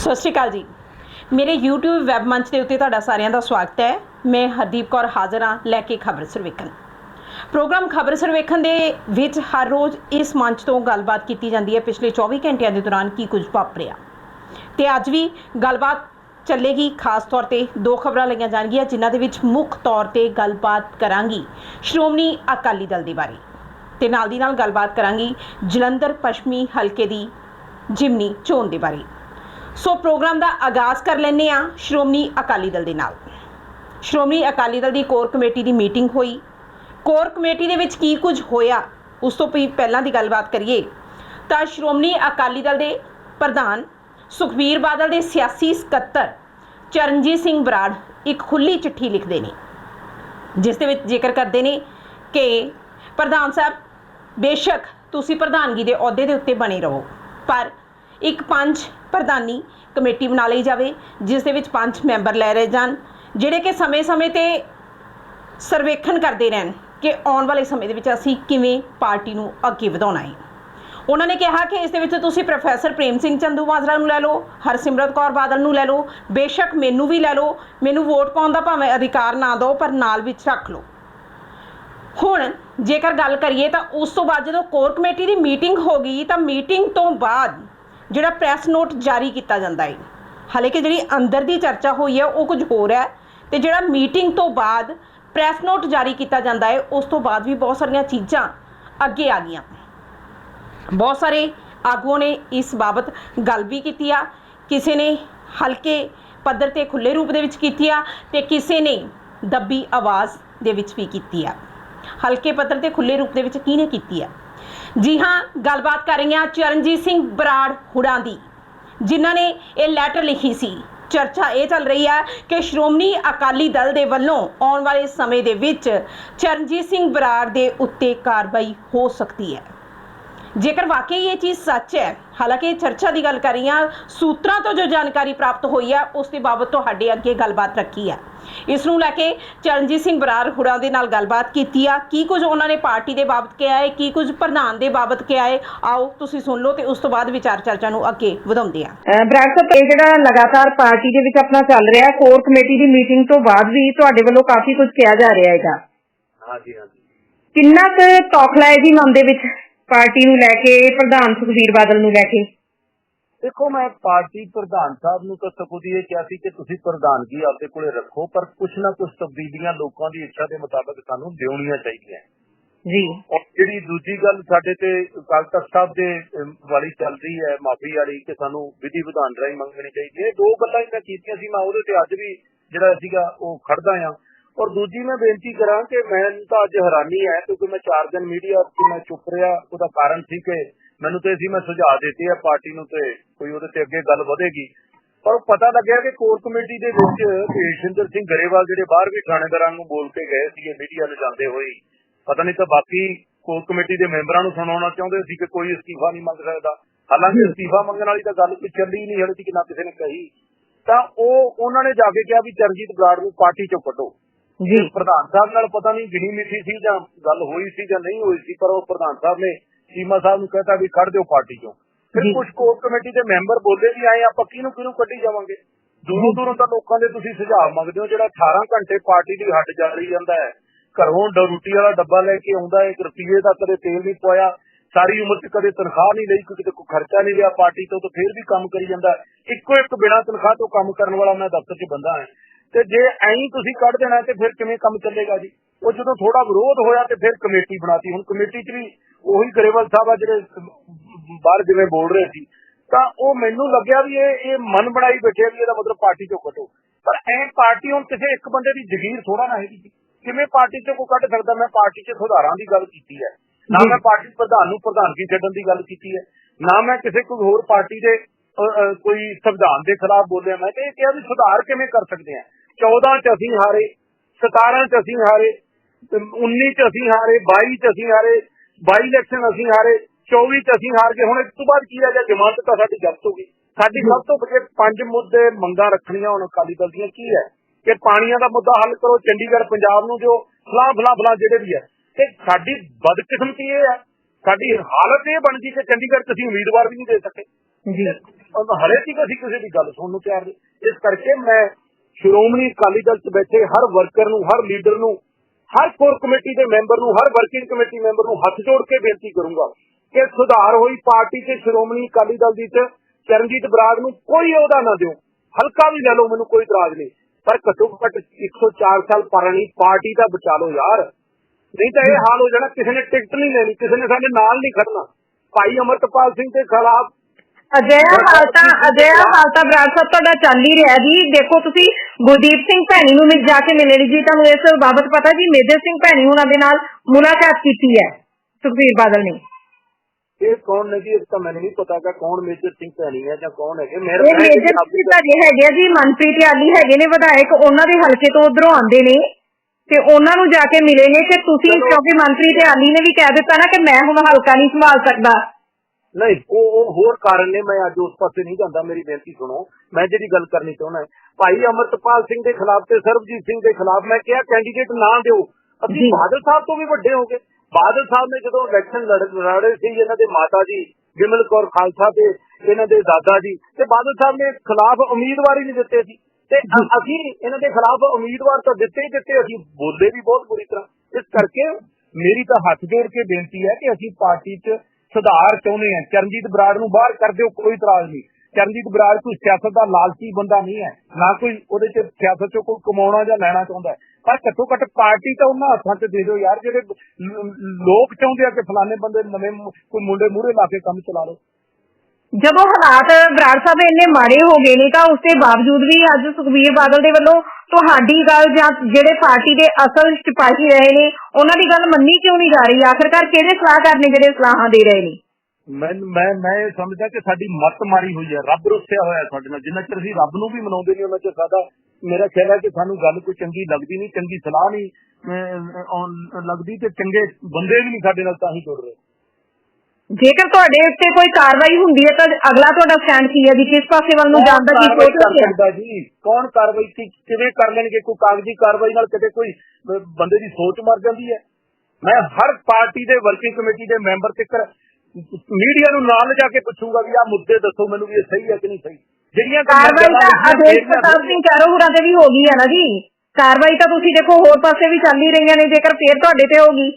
ਸਤਿ ਸ਼੍ਰੀ ਅਕਾਲ ਜੀ। ਮੇਰੇ YouTube ਵੈਬ ਮੰਚ ਦੇ ਉੱਤੇ ਤੁਹਾਡਾ ਸਾਰਿਆਂ ਦਾ ਸਵਾਗਤ ਹੈ। ਮੈਂ ਹਰਦੀਪ ਕੌਰ ਹਾਜ਼ਰ ਹਾਂ ਲੈ ਕੇ ਖਬਰ ਸਰਵੇਖਣ। ਪ੍ਰੋਗਰਾਮ ਖਬਰ ਸਰਵੇਖਣ ਦੇ ਵਿੱਚ ਹਰ ਰੋਜ਼ ਇਸ ਮੰਚ ਤੋਂ ਗੱਲਬਾਤ ਕੀਤੀ ਜਾਂਦੀ ਹੈ। ਪਿਛਲੇ 24 ਘੰਟਿਆਂ ਦੇ ਦੌਰਾਨ ਕੀ ਕੁਝ ਵਾਪਰਿਆ। ਤੇ ਅੱਜ ਵੀ ਗੱਲਬਾਤ ਚੱਲੇਗੀ। ਖਾਸ ਤੌਰ ਤੇ ਦੋ ਖਬਰਾਂ ਲਈਆਂ ਜਾਣਗੀਆਂ, ਜਿਨ੍ਹਾਂ ਦੇ ਵਿੱਚ ਮੁੱਖ ਤੌਰ ਤੇ ਗੱਲਬਾਤ ਕਰਾਂਗੀ ਸ਼੍ਰੋਮਣੀ ਅਕਾਲੀ ਦਲ ਦੇ ਬਾਰੇ। ਤੇ ਨਾਲ ਦੀ ਨਾਲ ਗੱਲਬਾਤ ਕਰਾਂਗੀ ਜਲੰਧਰ ਪੱਛਮੀ ਹਲਕੇ ਦੀ ਜਿਮਨੀ ਚੋਣ ਦੇ ਬਾਰੇ। ਸੋ ਪ੍ਰੋਗਰਾਮ ਦਾ ਆਗਾਜ਼ ਕਰ ਲੈਂਦੇ ਆ ਸ਼੍ਰੋਮਣੀ ਅਕਾਲੀ ਦਲ ਦੇ ਨਾਲ। ਸ਼੍ਰੋਮਣੀ ਅਕਾਲੀ ਦਲ ਦੀ ਕੋਰ ਕਮੇਟੀ ਦੀ ਮੀਟਿੰਗ ਹੋਈ। ਕੋਰ ਕਮੇਟੀ ਦੇ ਵਿੱਚ ਕੀ ਕੁਝ ਹੋਇਆ, ਉਸ ਤੋਂ ਪਹਿਲਾਂ ਦੀ ਗੱਲਬਾਤ ਕਰੀਏ, ਤਾਂ ਸ਼੍ਰੋਮਣੀ ਅਕਾਲੀ ਦਲ ਦੇ ਪ੍ਰਧਾਨ ਸੁਖਬੀਰ ਬਾਦਲ ਦੇ ਸਿਆਸੀ ਸਕੱਤਰ ਚਰਨਜੀਤ ਸਿੰਘ ਬਰਾੜ ਇੱਕ ਖੁੱਲੀ ਚਿੱਠੀ ਲਿਖਦੇ ਨੇ, ਜਿਸ ਦੇ ਵਿੱਚ ਜ਼ਿਕਰ ਕਰਦੇ ਨੇ ਕਿ ਪ੍ਰਧਾਨ ਸਾਹਿਬ, ਬੇਸ਼ੱਕ ਤੁਸੀਂ ਪ੍ਰਧਾਨਗੀ ਦੇ ਅਹੁਦੇ ਦੇ ਉੱਤੇ ਬਣੇ ਰਹੋ, ਪਰ ਇੱਕ ਪੰਜ ਪ੍ਰਧਾਨੀ ਕਮੇਟੀ ਬਣਾ ਲਈ ਜਾਵੇ, ਜਿਸ ਦੇ ਵਿੱਚ ਪੰਜ ਮੈਂਬਰ ਲੈ ਰਹੇ ਜਾਣ, ਜਿਹੜੇ ਕਿ ਸਮੇਂ-ਸਮੇਂ ਤੇ ਸਰਵੇਖਣ ਕਰਦੇ ਰਹਿਣ ਕਿ ਆਉਣ ਵਾਲੇ ਸਮੇਂ ਦੇ ਵਿੱਚ ਅਸੀਂ ਕਿਵੇਂ ਪਾਰਟੀ ਨੂੰ ਅੱਗੇ ਵਧਾਉਣਾ ਹੈ। ਉਹਨਾਂ ਨੇ ਕਿਹਾ ਕਿ ਇਸ ਦੇ ਵਿੱਚ ਤੁਸੀਂ ਪ੍ਰੋਫੈਸਰ ਪ੍ਰੇਮ ਸਿੰਘ ਚੰਦੂ ਮਾਜਰਾ ਨੂੰ ਲੈ ਲਓ, ਹਰਸਿਮਰਤ ਕੌਰ ਬਾਦਲ ਨੂੰ ਲੈ ਲਓ, ਬੇਸ਼ੱਕ ਮੈਨੂੰ ਵੀ ਲੈ ਲਓ, ਮੈਨੂੰ ਵੋਟ ਪਾਉਣ ਦਾ ਭਾਵੇਂ ਅਧਿਕਾਰ ਨਾ ਦਿਓ, ਪਰ ਨਾਲ ਵਿੱਚ ਰੱਖ ਲਓ। ਹੁਣ ਜੇਕਰ ਗੱਲ ਕਰੀਏ ਤਾਂ ਉਸ ਤੋਂ ਬਾਅਦ ਜਦੋਂ ਕੋਰ ਕਮੇਟੀ ਦੀ ਮੀਟਿੰਗ ਹੋ ਗਈ ਤਾਂ ਮੀਟਿੰਗ ਤੋਂ ਬਾਅਦ ਜਿਹੜਾ ਪ੍ਰੈਸ ਨੋਟ ਜਾਰੀ ਕੀਤਾ ਜਾਂਦਾ ਹੈ। ਹਾਲੇ ਕਿ ਜਿਹੜੀ ਅੰਦਰ ਦੀ ਚਰਚਾ ਹੋਈ ਹੈ, ਉਹ ਕੁਝ ਹੋਰ ਹੈ ਤੇ ਜਿਹੜਾ ਮੀਟਿੰਗ ਤੋਂ ਬਾਅਦ ਪ੍ਰੈਸ ਨੋਟ ਜਾਰੀ ਕੀਤਾ ਜਾਂਦਾ ਹੈ, ਉਸ ਤੋਂ ਬਾਅਦ ਵੀ ਬਹੁਤ ਸਾਰੀਆਂ ਚੀਜ਼ਾਂ ਅੱਗੇ ਆ ਗਈਆਂ। ਬਹੁਤ ਸਾਰੇ ਆਗੂਆਂ ਨੇ ਇਸ ਬਾਬਤ ਗੱਲ ਵੀ ਕੀਤੀ ਆ, ਕਿਸੇ ਨੇ ਹਲਕੇ ਪੱਧਰ ਤੇ ਖੁੱਲੇ ਰੂਪ ਦੇ ਵਿੱਚ ਕੀਤੀ ਆ ਤੇ ਕਿਸੇ ਨੇ ਦੱਬੀ ਆਵਾਜ਼ ਦੇ ਵਿੱਚ ਵੀ ਕੀਤੀ ਆ। ਹਲਕੇ ਪੱਧਰ ਤੇ ਖੁੱਲੇ ਰੂਪ ਦੇ ਵਿੱਚ ਕਿਹਨੇ ਕੀਤੀ ਆ? ਜੀ ਹਾਂ, ਗੱਲਬਾਤ ਕਰ ਰਹੀ ਹਾਂ ਚਰਨਜੀਤ ਸਿੰਘ ਬਰਾੜ ਹੁੜਾਂ ਦੀ, ਜਿਨ੍ਹਾਂ ਨੇ ਇਹ ਲੈਟਰ ਲਿਖੀ ਸੀ। ਚਰਚਾ ਇਹ ਚੱਲ ਰਹੀ ਹੈ ਕਿ ਸ਼੍ਰੋਮਣੀ ਅਕਾਲੀ ਦਲ ਦੇ ਵੱਲੋਂ ਆਉਣ ਵਾਲੇ ਸਮੇਂ ਦੇ ਵਿੱਚ ਚਰਨਜੀਤ ਸਿੰਘ ਬਰਾੜ ਦੇ ਉੱਤੇ ਕਾਰਵਾਈ ਹੋ ਸਕਦੀ ਹੈ। ਜੇਕਰ ਵਾਕਈ ਇਹ ਚੀਜ਼ ਸੱਚ ਹੈ ਹਾਲਾਂਕਿ ਇਹ ਚਰਚਾ ਦੀ ਗੱਲ ਕਰ ਰਹੀ ਹਾਂ ਸੂਤਰਾਂ ਤੋਂ ਜੋ ਜਾਣਕਾਰੀ ਪ੍ਰਾਪਤ ਹੋਈ ਹੈ ਉਸ ਦੇ ਬਾਬਤ ਤੁਹਾਡੇ ਅੱਗੇ ਗੱਲਬਾਤ ਰੱਖੀ ਹੈ। ਇਸ ਨੂੰ ਲੈ ਕੇ ਚਰਨਜੀਤ ਸਿੰਘ ਬਰਾੜ ਹੁੜਾਂ ਦੇ ਨਾਲ ਗੱਲਬਾਤ ਕੀਤੀ ਆ। ਕੀ ਕੁਝ ਉਹਨਾਂ ਨੇ ਪਾਰਟੀ ਦੇ ਬਾਬਤ ਕਿਹਾ ਹੈ ਕੀ ਕੁਝ ਪ੍ਰਧਾਨ ਦੇ ਬਾਬਤ ਕਿਹਾ ਹੈ? ਆਓ ਤੁਸੀਂ ਸੁਣ ਲਓ ਤੇ ਉਸ ਤੋਂ ਬਾਅਦ ਵਿਚਾਰ ਚਰਚਾ ਨੂੰ ਅੱਗੇ ਵਧਾਉਂਦੇ ਆ ਬ੍ਰੈਡ ਸਾਹਿਬ ਇਹ ਜਿਹੜਾ ਲਗਾਤਾਰ ਪਾਰਟੀ ਦੇ ਵਿੱਚ ਆਪਣਾ ਚੱਲ ਰਿਹਾ ਕੋਰ ਕਮੇਟੀ ਦੀ ਮੀਟਿੰਗ ਤੋਂ ਬਾਅਦ ਵੀ ਤੁਹਾਡੇ ਵੱਲੋਂ ਕਾਫੀ ਕੁਝ ਕਿਹਾ ਜਾ ਰਿਹਾ ਹੈਗਾ। ਹਾਂਜੀ ਹਾਂਜੀ। ਕਿੰਨਾ ਕੁ ਤੌਖਲਾ ਹੈ ਜੀ ਮਨ ਦੇ ਵਿੱਚ? ਪਾਰਟੀ ਨੂੰ ਲੈ ਕੇ ਪ੍ਰਧਾਨ ਸੁਖਬੀਰ ਬਾਦਲ ਨੂੰ ਲੈ ਕੇ? ਦੇਖੋ ਮੈਂ ਪਾਰਟੀ ਪ੍ਰਧਾਨ ਸਾਹਿਬ ਨੂੰ ਤਾਂ ਸਗੋਂ ਇਹ ਕਿਹਾ ਸੀ ਕਿ ਤੁਸੀਂ ਪ੍ਰਧਾਨਗੀ ਆਪਦੇ ਕੋਲੇ ਰੱਖੋ ਪਰ ਕੁਛ ਨਾ ਕੁਛ ਤਬਦੀਲੀਆਂ ਲੋਕਾਂ ਦੀ ਇੱਛਾ ਦੇ ਮੁਤਾਬਕ ਸਾਨੂੰ ਦੇਉਣੀਆਂ ਚਾਹੀਦੀਆਂ। ਜੀ। ਜਿਹੜੀ ਦੂਜੀ ਗੱਲ ਸਾਡੇ ਤੇ ਅਕਾਲ ਤਖਤ ਸਾਹਿਬ ਦੇ ਵਾਲੀ ਚੱਲ ਰਹੀ ਹੈ ਮਾਫੀ ਵਾਲੀ ਕਿ ਸਾਨੂੰ ਵਿਧੀ ਵਿਧਾਨ ਰਾਹੀਂ ਮੰਗਣੀ ਚਾਹੀਦੀ ਹੈ ਦੋ ਗੱਲਾਂ ਇਹਨਾਂ ਕੀਤੀਆਂ ਸੀ ਮੈਂ ਉਹਦੇ ਤੇ ਅੱਜ ਵੀ ਜਿਹੜਾ ਸੀਗਾ ਉਹ ਖੜਦਾ ਆ ਔਰ ਦੂਜੀ ਮੈਂ ਬੇਨਤੀ ਕਰਾਂ ਕਿ ਮੈਂ ਤਾਂ ਅੱਜ ਹੈਰਾਨੀ ਹੈ ਕਿਉਂਕਿ ਮੈਂ 4 ਦਿਨ ਮੀਡੀਆ ਤੇ ਮੈਂ ਚੁੱਪ ਰਿਹਾ, ਉਹਦਾ ਕਾਰਨ ਸੀ ਕਿ ਮੈਨੂੰ ਤੇ ਸੀ, ਮੈਂ ਸੁਝਾਅ ਦਿੱਤੇ ਆ ਪਾਰਟੀ ਨੂੰ ਤੇ ਕੋਈ ਉਹਦੇ ਤੇ ਅੱਗੇ ਗੱਲ ਵਧੇਗੀ। ਪਰ ਪਤਾ ਲੱਗਿਆ ਕਿ ਕੋਰ ਕਮੇਟੀ ਦੇ ਵਿੱਚ ਭੇਸ਼ਿੰਦਰ ਸਿੰਘ ਗਰੇਵਾਲ ਜਿਹੜੇ ਬਾਹਰ ਵੀ ਥਾਣੇਦਾਰਾਂ ਨੂੰ ਬੋਲ ਕੇ ਗਏ ਸੀਗੇ ਮੀਡੀਆ ਨੂੰ ਜਾਂਦੇ ਹੋਏ। ਪਤਾ ਨਹੀਂ ਤਾਂ ਬਾਕੀ ਕੋਰ ਕਮੇਟੀ ਦੇ ਮੈਂਬਰਾਂ ਨੂੰ ਸੁਣਾਉਣਾ ਚਾਹੁੰਦੇ ਸੀ ਕਿ ਕੋਈ ਅਸਤੀਫਾ ਨਹੀਂ ਮੰਗ ਸਕਦਾ। ਹਾਲਾਂਕਿ ਅਸਤੀਫਾ ਮੰਗਣ ਵਾਲੀ ਤਾਂ ਗੱਲ ਕੋਈ ਚੱਲੀ ਨਹੀਂ ਹਲੇ ਤੱਕ, ਨਾ ਕਿਸੇ ਨੇ ਕਹੀ। ਤਾਂ ਉਹ, ਉਹਨਾਂ ਨੇ ਜਾ ਕੇ ਕਿਹਾ ਵੀ ਚਰਜੀਤ ਬਰਾੜ ਨੂੰ ਪਾਰਟੀ ਚੋਂ ਕੱਢੋ। ਜੀ। ਪ੍ਰਧਾਨ ਸਾਹਿਬ ਨਾਲ ਪਤਾ ਨਹੀਂ ਗਿਣੀ ਮਿੱਠੀ ਸੀ ਜਾਂ ਗੱਲ ਹੋਈ ਸੀ ਜਾਂ ਨਹੀਂ ਹੋਈ ਸੀ ਪਰ ਉਹ ਪ੍ਰਧਾਨ ਸਾਹਿਬ ਨੇ ਸੀਮਾ ਸਾਹਿਬ ਨੂੰ ਕਹਿਤਾ ਵੀ ਕੱਢ ਦਿਓ ਪਾਰਟੀ ਚੋਂ। ਫਿਰ ਜੀ। ਕੁਝ ਕੋਰ ਕਮੇਟੀ ਦੇ ਮੈਂਬਰ ਬੋਲੇ ਵੀ ਆਏ ਆਪਾਂ ਕਿਹਨੂੰ ਕਿਹਨੂੰ ਕੱਢੀ ਜਾਵਾਂਗੇ? ਦੂਰੋਂ ਦੂਰੋਂ ਤਾਂ ਲੋਕਾਂ ਦੇ ਤੁਸੀਂ ਸੁਝਾਅ ਮੰਗਦੇ ਹੋ ਜਿਹੜਾ 18 ਘੰਟੇ ਪਾਰਟੀ ਦੀ ਹੱਡ ਚੱਲ ਜਾਂਦਾ ਹੈ। ਘਰੋਂ ਡ- ਰੋਟੀ ਵਾਲਾ ਡੱਬਾ ਲੈ ਕੇ ਆਉਂਦਾ ਹੈ 1 ਰੁਪਏ ਦਾ ਕਦੇ ਤੇਲ ਨਹੀਂ ਪਵਾਇਆ ਸਾਰੀ ਉਮਰ 'ਚ ਕਦੇ ਤਨਖਾਹ ਨਹੀਂ ਲਈ ਕਿਤੇ ਕੋਈ ਖਰਚਾ ਨਹੀਂ ਲਿਆ ਪਾਰਟੀ ਤੋਂ ਤਾਂ ਫਿਰ ਵੀ ਕੰਮ ਕਰੀ ਜਾਂਦਾ। ਇੱਕੋ ਇੱਕ ਬਿਨਾਂ ਤਨਖਾਹ ਤੋਂ ਕੰਮ ਕਰਨ ਵਾਲਾ ਮੈਂ ਦਫ਼ਤਰ 'ਚ ਬੰਦਾ ਹਾਂ। ਤੇ ਜੇ ਐਂ ਤੁਸੀਂ ਕੱਢ ਦੇਣਾ ਤੇ ਫਿਰ ਕਿਵੇਂ ਕੰਮ ਚੱਲੇਗਾ ਜੀ? ਉਹ ਜਦੋਂ ਥੋੜਾ ਵਿਰੋਧ ਹੋਇਆ ਤੇ ਫਿਰ ਕਮੇਟੀ ਬਣਾਤੀ। ਹੁਣ ਕਮੇਟੀ 'ਚ ਵੀ ਉਹੀ ਗਰੇਵਾਲ ਸਾਹਿਬ ਆ ਜਿਹੜੇ ਬਾਹਰ ਜਿਵੇਂ ਬੋਲ ਰਹੇ ਸੀ। ਤਾਂ ਉਹ ਮੈਨੂੰ ਲੱਗਿਆ ਵੀ ਇਹ ਇਹ ਮਨ ਬਣਾਈ ਬੈਠੇ ਵੀ ਇਹਦਾ ਮਤਲਬ ਪਾਰਟੀ ਚੋਂ ਕੱਢੋ। ਪਰ ਐ ਪਾਰਟੀ ਹੁਣ ਕਿਸੇ ਇੱਕ ਬੰਦੇ ਦੀ ਜ਼ਗੀਰ ਥੋੜਾ ਨਾ ਹੈਗੀ ਜੀ। ਕਿਵੇਂ ਪਾਰਟੀ ਚੋਂ ਕੋਈ ਕੱਢ ਸਕਦਾ? ਮੈਂ ਪਾਰਟੀ 'ਚ ਸੁਧਾਰਾਂ ਦੀ ਗੱਲ ਕੀਤੀ ਹੈ। ਨਾ ਮੈਂ ਪਾਰਟੀ ਪ੍ਰਧਾਨ ਨੂੰ ਪ੍ਰਧਾਨਗੀ ਛੱਡਣ ਦੀ ਗੱਲ ਕੀਤੀ ਹੈ। ਨਾ ਮੈਂ ਕਿਸੇ ਕੋਈ ਹੋਰ ਪਾਰਟੀ ਦੇ ਕੋਈ ਸੰਵਿਧਾਨ ਦੇ ਖਿਲਾਫ ਬੋਲਿਆ। ਮੈਂ ਤੇ ਇਹ ਕਿਹਾ ਵੀ ਸੁਧਾਰ ਕਿਵੇਂ ਕਰ ਸਕਦੇ ਆ? 14 ਚ ਅਸੀਂ ਹਾਰੇ 17 ਚ ਅਸੀਂ ਹਾਰੇ ਤੇ 19 ਚ ਅਸੀਂ ਹਾਰੇ 22 ਚ ਅਸੀਂ ਹਾਰੇ 22 ਇਲੈਕਸ਼ਨ ਅਸੀਂ ਹਾਰੇ 24 ਚ ਅਸੀਂ ਹਾਰ ਗਏ। ਹੁਣ ਇਸ ਤੋਂ ਬਾਅਦ ਕੀ ਰਹਿ ਗਿਆ? ਜ਼ਮਾਨਤ ਤਾਂ ਸਾਡੀ ਜ਼ਬਤ ਹੋ ਗਈ। ਸਾਡੀ ਸਭ ਤੋਂ ਵੱਡੇ ਪੰਜ ਮੁੱਦੇ ਮੰਗਾਂ ਰੱਖਣੀਆਂ ਹੁਣ ਅਕਾਲੀ ਦਲ ਦੀਆਂ ਕੀ ਹੈ? ਕਿ ਪਾਣੀਆਂ ਦਾ ਮੁੱਦਾ ਹੱਲ ਕਰੋ ਚੰਡੀਗੜ੍ਹ ਪੰਜਾਬ ਨੂੰ ਜੋ ਫਲਾਂ ਫਲਾਂ ਫਲਾਂ ਜਿਹੜੇ ਵੀ ਹੈ। ਤੇ ਸਾਡੀ ਬਦਕਿਸਮਤੀ ਇਹ ਹੈ ਸਾਡੀ ਹਾਲਤ ਇਹ ਬਣ ਗਈ ਕਿ ਚੰਡੀਗੜ੍ਹ ਅਸੀਂ ਉਮੀਦਵਾਰ ਵੀ ਨਹੀਂ ਦੇ ਸਕੇ। ਜੀ। ਹਲੇ ਤੱਕ ਅਸੀਂ ਕਿਸੇ ਦੀ ਗੱਲ ਸੁਣਨ ਨੂੰ ਤਿਆਰ ਨਹੀਂ। ਇਸ ਕਰਕੇ ਮੈਂ ਸ਼੍ਰੋਮਣੀ ਅਕਾਲੀ ਦਲ 'ਚ ਬੈਠੇ ਹਰ ਵਰਕਰ ਨੂੰ, ਹਰ ਲੀਡਰ ਨੂੰ, ਹਰ ਕੋਰ ਕਮੇਟੀ ਦੇ ਮੈਂਬਰ ਨੂੰ, ਹਰ ਵਰਕਿੰਗ ਕਮੇਟੀ ਮੈਂਬਰ ਨੂੰ ਹੱਥ ਜੋੜ ਕੇ ਬੇਨਤੀ ਕਰੂੰਗਾ ਕਿ ਸੁਧਾਰ ਹੋਈ ਪਾਰਟੀ ਤੇ ਸ਼੍ਰੋਮਣੀ ਅਕਾਲੀ ਦਲ ਦੀ ਚ ਚਰਨਜੀਤ ਬਰਾੜ ਨੂੰ ਕੋਈ ਅਹੁਦਾ ਨਾ ਦਿਓ। ਹਲਕਾ ਵੀ ਲੈ ਲਓ, ਮੈਨੂੰ ਕੋਈ ਇਤਰਾਜ਼ ਨਹੀਂ। ਪਰ ਘੱਟੋ ਘੱਟ 104 ਸਾਲ ਪੁਰਾਣੀ ਪਾਰਟੀ ਦਾ ਬਚਾ ਲਓ ਯਾਰ। ਨਹੀਂ ਤਾਂ ਇਹ ਹਾਲ ਹੋ ਜਾਣਾ, ਕਿਸੇ ਨੇ ਟਿਕਟ ਨਹੀਂ ਲੈਣੀ, ਕਿਸੇ ਨੇ ਸਾਡੇ ਨਾਲ ਨਹੀਂ ਖੜਨਾ। ਭਾਈ ਅਮਰਤਪਾਲ ਸਿੰਘ ਦੇ ਖਿਲਾਫ ਅਜਿਹਾ ਹਾਲਤਾ ਅਜਿਹਾ ਹਾਲਤਾ ਬਰਾੜ ਸਾਹਿਬ ਤੁਹਾਡਾ ਚੱਲ ਹੀ ਰਿਹਾ ਜੀ। ਦੇਖੋ ਤੁਸੀਂ ਗੁਰਦੀਪ ਸਿੰਘ ਭੈਣੀ ਨੂੰ ਮਿਲ ਜਾ ਕੇ ਮਿਲੇ ਜੀ ਤੁਹਾਨੂੰ ਇਸ ਬਾਬਤ ਪਤਾ ਜੀ ਮੇਜਰ ਸਿੰਘ ਭੈਣੀ ਉਹਨਾਂ ਦੇ ਨਾਲ ਮੁਲਾਕਾਤ ਕੀਤੀ ਹੈ। ਸੁਖਬੀਰ ਬਾਦਲ ਨੇ। ਇਹ ਕੌਣ ਨੇ ਜੀ? ਇਸ ਤਾਂ ਮੈਨੂੰ ਨਹੀਂ ਪਤਾ ਕਿ ਕੌਣ ਮੇਜਰ ਸਿੰਘ ਭੈਣੀ ਹੈ ਜਾਂ ਕੌਣ ਹੈਗੇ। ਮੇਰੇ ਇਹ ਮੇਜਰ ਸਿੰਘ ਭਾਜੀ ਹੈਗੇ ਆ ਜੀ ਮਨਪ੍ਰੀਤ ਆਲੀ ਹੈਗੇ ਨੇ ਵਿਧਾਇਕ। ਉਹਨਾਂ ਦੇ ਹਲਕੇ ਤੋਂ ਉਧਰੋਂ ਆਉਂਦੇ ਨੇ। ਤੇ ਉਹਨਾਂ ਨੂੰ ਜਾ ਕੇ ਮਿਲੇ ਨੇ। ਕਿ ਤੁਸੀਂ। ਕਿਉਂਕਿ ਮਨਪ੍ਰੀਤ ਆਲੀ ਨੇ ਵੀ ਕਹਿ ਦਿੱਤਾ ਨਾ ਕਿ ਮੈਂ ਹੁਣ ਹਲਕਾ ਨਹੀਂ ਸੰਭਾਲ ਸਕਦਾ। ਨਹੀਂ ਉਹ ਉਹ ਹੋਰ ਕਾਰਨ ਨੇ ਮੈਂ ਅੱਜ ਉਸ ਪਾਸੇ ਨਹੀਂ ਜਾਂਦਾ ਮੇਰੀ ਬੇਨਤੀ ਸੁਣੋ। ਮੈਂ ਜਿਹੜੀ ਗੱਲ ਕਰਨੀ ਚਾਹੁੰਦਾ ਭਾਈ ਅਮਰਤਪਾਲ ਸਿੰਘ ਦੇ ਖਿਲਾਫ ਤੇ ਸਰਬਜੀਤ ਸਿੰਘ ਦੇ ਖਿਲਾਫ ਮੈਂ ਕਿਹਾ ਕੈਂਡੀਡੇਟ ਨਾ ਦਿਓ। ਅਸੀਂ। ਬਾਦਲ ਸਾਹਿਬ ਤੋਂ ਵੀ ਵੱਡੇ ਹੋ ਗਏ ਬਾਦਲ ਸਾਹਿਬ ਨੇ ਜਦੋਂ ਇਲੈਕਸ਼ਨ ਲੜ ਸੀ ਇਹਨਾਂ ਦੇ ਮਾਤਾ ਜੀ ਵਿਮਲ ਕੌਰ ਖਾਲਸਾ ਤੇ ਇਹਨਾਂ ਦੇ ਦਾਦਾ ਜੀ ਤੇ ਬਾਦਲ ਸਾਹਿਬ ਨੇ ਖਿਲਾਫ ਉਮੀਦਵਾਰ ਨਹੀਂ ਦਿੱਤੇ ਸੀ। ਤੇ ਅਸੀਂ ਇਹਨਾਂ ਦੇ ਖਿਲਾਫ ਉਮੀਦਵਾਰ ਤਾਂ ਦਿੱਤੇ ਹੀ ਦਿੱਤੇ ਅਸੀਂ ਬੋਲੇ ਵੀ ਬਹੁਤ ਬੁਰੀ ਤਰ੍ਹਾਂ। ਇਸ ਕਰਕੇ ਮੇਰੀ ਤਾਂ ਹੱਥ ਜੋੜ ਕੇ ਬੇਨਤੀ ਹੈ ਕਿ ਅਸੀਂ ਪਾਰਟੀ 'ਚ ਸੁਧਾਰ ਚਾਹੁੰਦੇ ਆ। ਚਰਨਜੀਤ ਬਰਾੜ ਨੂੰ ਬਾਹਰ ਕਰ ਦਿਓ, ਕੋਈ ਇਤਰਾਜ਼ ਨਹੀਂ। ਚਰਨਜੀਤ ਬਰਾੜ ਕੋਈ ਸਿਆਸਤ ਦਾ ਲਾਲਚੀ ਬੰਦਾ ਨਹੀਂ ਹੈ। ਨਾ ਕੋਈ ਉਹਦੇ 'ਚ ਸਿਆਸਤ 'ਚੋਂ ਕੋਈ ਕਮਾਉਣਾ ਜਾਂ ਲੈਣਾ ਚਾਹੁੰਦਾ ਹੈ। ਪਰ ਘੱਟੋ ਘੱਟ ਪਾਰਟੀ ਤਾਂ ਉਹਨਾਂ ਹੱਥਾਂ 'ਚ ਦੇ ਦਿਓ ਯਾਰ, ਜਿਹੜੇ ਲੋਕ ਚਾਹੁੰਦੇ ਆ ਕਿ ਫਲਾਣੇ ਬੰਦੇ ਨਵੇਂ ਕੋਈ ਮੁੰਡੇ ਮੂਹਰੇ ਲਾ ਕੇ ਕੰਮ ਚਲਾ ਲਓ। ਜਦੋਂ ਹਾਲਾਤ ਬਰਾੜ ਸਾਹਿਬ ਇੰਨੇ ਮਾੜੇ ਹੋ ਗਏ ਨੇ ਤਾਂ ਉਸ ਦੇ ਬਾਵਜੂਦ ਵੀ ਅੱਜ ਸੁਖਬੀਰ ਬਾਦਲ ਦੇ ਵੱਲੋਂ ਤੁਹਾਡੀ ਗੱਲ ਜਾਂ ਜਿਹੜੇ ਪਾਰਟੀ ਦੇ ਅਸਲ ਸਿਪਾਹੀ ਰਹੇ ਨੇ ਉਹਨਾਂ ਦੀ ਗੱਲ ਮੰਨੀ ਕਿਉਂ ਨਹੀਂ ਜਾ ਰਹੀ? ਆਖਰਕਾਰ ਕਿਹੜੇ ਸਲਾਹਕਾਰ ਨੇ ਜਿਹੜੇ ਸਲਾਹਾਂ ਦੇ ਰਹੇ ਨੇ? ਮੈਂ ਮੈਂ ਮੈਂ ਇਹ ਸਮਝਦਾ ਕਿ ਸਾਡੀ ਮੱਤ ਮਾਰੀ ਹੋਈ ਹੈ ਰੱਬ ਰੁੱਸਿਆ ਹੋਇਆ ਸਾਡੇ ਨਾਲ। ਜਿੰਨਾ ਚਿਰ ਅਸੀਂ ਰੱਬ ਨੂੰ ਵੀ ਮਨਾਉਂਦੇ ਨਹੀਂ ਉਹਨਾਂ ਚਿਰ ਸਾਡਾ ਮੇਰਾ ਖਿਆਲ ਹੈ ਕਿ ਸਾਨੂੰ ਗੱਲ ਕੋਈ ਚੰਗੀ ਲੱਗਦੀ ਨਹੀਂ ਚੰਗੀ ਸਲਾਹ ਨਹੀਂ ਅਹ, ਲੱਗਦੀ ਤੇ ਚੰਗੇ ਬੰਦੇ ਵੀ ਨਹੀਂ ਸਾਡੇ ਨਾਲ ਤਾਂ ਹੀ ਜੁੜ ਰਹੇ। ਜੇਕਰ ਤੁਹਾਡੇ ਉੱਤੇ ਕੋਈ ਕਾਰਵਾਈ ਹੁੰਦੀ ਹੈ ਤਾਂ ਅਗਲਾ ਤੁਹਾਡਾ ਸਟੈਂਡ ਕੀ ਹੈ ਜੀ? ਕਿਸ ਪਾਸੇ ਵੱਲ ਨੂੰ ਜਾਣ ਦਾ ਕੀ ਸੋਚ ਕਰ ਰਹੇ ਸਕਦਾ ਜੀ? ਕੌਣ ਕਾਰਵਾਈ ਕੀ- ਕਿਵੇਂ ਕਰ ਲੈਣਗੇ? ਕੋਈ ਕਾਗਜ਼ੀ ਕਾਰਵਾਈ ਨਾਲ ਕਿਤੇ ਕੋਈ ਅਹ, ਬੰਦੇ ਦੀ ਸੋਚ ਮਰ ਜਾਂਦੀ ਹੈ? ਮੈਂ ਹਰ ਪਾਰਟੀ ਦੇ ਵਰਕਿੰਗ ਕਮੇਟੀ ਦੇ ਮੈਂਬਰ ਤੇ ਮੀਡੀਆ ਨੂੰ ਨਾਲ ਲਿਜਾ ਕੇ ਪੁੱਛੂੰਗਾ ਵੀ ਆਹ ਮੁੱਦੇ ਦੱਸੋ ਮੈਨੂੰ ਵੀ ਇਹ ਸਹੀ ਹੈ ਕਿ ਨਹੀਂ ਸਹੀ। ਜਿਹੜੀਆਂ ਕਾਰਵਾਈ ਤਾਂ ਅਜੇਸ਼ ਪ੍ਰਤਾਪ ਸਿੰਘ ਚਾਰੋ ਹੁਰਾਂ ਤੇ ਵੀ ਹੋ ਗਈ ਹੈ ਨਾ ਜੀ। ਕਾਰਵਾਈ ਤਾਂ ਤੁਸੀਂ ਦੇਖੋ ਹੋਰ ਪਾਸੇ ਵੀ ਚੱਲ ਹੀ ਰਹੀਆਂ ਨੇ। ਜੇਕਰ ਫੇਰ ਤੁਹਾਡੇ ਤੇ ਹੋਗੀ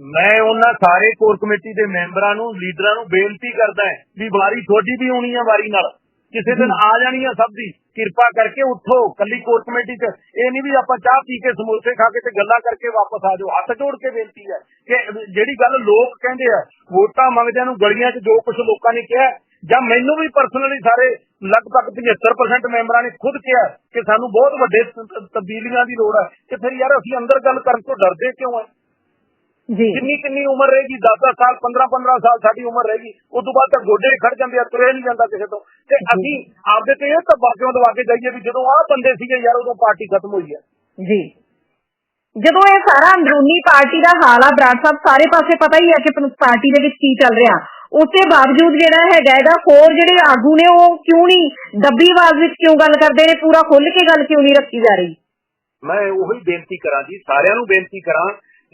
ਮੈਂ ਉਹਨਾਂ ਸਾਰੇ ਕੋਰ ਕਮੇਟੀ ਦੇ ਮੈਂਬਰਾਂ ਨੂੰ, ਲੀਡਰਾਂ ਨੂੰ ਬੇਨਤੀ ਕਰਦਾ ਹਾਂ ਵੀ ਵਾਰੀ ਤੁਹਾਡੀ ਵੀ ਹੋਣੀ ਆ ਵਾਰੀ ਨਾਲ। ਕਿਸੇ ਦਿਨ ਆ ਜਾਣੀ ਆ ਸਭ ਦੀ। ਕਿਰਪਾ ਕਰਕੇ ਉੱਠੋ ਕੱਲੀ ਕੋਰ ਕਮੇਟੀ 'ਚ। ਇਹ ਨਹੀਂ ਵੀ ਆਪਾਂ ਚਾਹ ਪੀ ਕੇ ਸਮੋਸੇ ਖਾ ਕੇ ਤੇ ਗੱਲਾਂ ਕਰਕੇ ਵਾਪਸ ਆ ਜਾਓ। ਹੱਥ ਜੋੜ ਕੇ ਬੇਨਤੀ ਹੈ ਕਿ ਜਿਹੜੀ ਗੱਲ ਲੋਕ ਕਹਿੰਦੇ ਆ, ਵੋਟਾਂ ਮੰਗਦਿਆਂ ਨੂੰ ਗਲੀਆਂ 'ਚ ਜੋ ਕੁਝ ਲੋਕਾਂ ਨੇ ਕਿਹਾ, ਜਾਂ ਮੈਨੂੰ ਵੀ ਪਰਸਨਲੀ ਸਾਰੇ ਲਗਭਗ 75% ਮੈਂਬਰਾਂ ਨੇ ਖੁਦ ਕਿਹਾ ਕਿ ਸਾਨੂੰ ਬਹੁਤ ਵੱਡੇ ਤਬਦੀਲੀਆਂ ਦੀ ਲੋੜ ਹੈ ਕਿ ਫਿਰ ਯਾਰ ਅਸੀਂ ਅੰਦਰ ਗੱਲ ਕਰਨ ਤੋਂ ਡਰਦੇ ਕਿਉਂ ਆ? ਜੀ। ਕਿੰਨੀ ਕਿੰਨੀ ਉਮਰ ਰਹੇਗੀ? 10-10 ਸਾਲ 15-15 ਸਾਲ ਸਾਡੀ ਉਮਰ ਰਹੇਗੀ। ਉਸ ਤੋਂ ਬਾਅਦ ਤਾਂ ਗੋਡੇ ਖੜ ਜਾਂਦੇ ਆ ਤੁਰੇ ਨਹੀਂ ਜਾਂਦਾ ਕਿਸੇ ਤੋਂ। ਤੇ ਅਸੀਂ ਆਪਦੇ ਤੇ ਇਹ ਧੱਬਾ ਕਿਉਂ ਦਵਾ ਕੇ ਜਾਈਏ ਵੀ ਜਦੋਂ ਆਹ ਬੰਦੇ ਸੀਗੇ ਯਾਰ ਉਦੋਂ ਪਾਰਟੀ ਖਤਮ ਹੋਈ ਹੈ ਜੀ। ਜਦੋਂ ਇਹ ਸਾਰਾ ਅੰਦਰੂਨੀ ਪਾਰਟੀ ਦਾ ਹਾਲ ਆ ਬਰਾੜ ਸਾਹਿਬ ਸਾਰੇ ਪਾਸੇ ਪਤਾ ਹੀ ਹੈ ਕਿ ਪਾਰਟੀ ਦੇ ਵਿੱਚ ਕੀ ਚੱਲ ਰਿਹਾ। ਉਸਦੇ ਬਾਵਜੂਦ ਜਿਹੜਾ ਹੈਗਾ ਹੈਗਾ ਹੋਰ ਜਿਹੜੇ ਆਗੂ ਨੇ ਉਹ ਕਿਉਂ ਨਹੀਂ ਦੱਬੀ ਆਵਾਜ਼ ਵਿੱਚ ਕਿਉਂ ਗੱਲ ਕਰਦੇ ਨੇ? ਪੂਰਾ ਖੁੱਲ ਕੇ ਗੱਲ ਕਿਉਂ ਨਹੀਂ ਰੱਖੀ ਜਾ ਰਹੀ? ਮੈਂ ਉਹੀ ਬੇਨਤੀ ਕਰਾਂ ਜੀ ਸਾਰਿਆਂ ਨੂੰ ਬੇਨਤੀ ਕਰਾਂ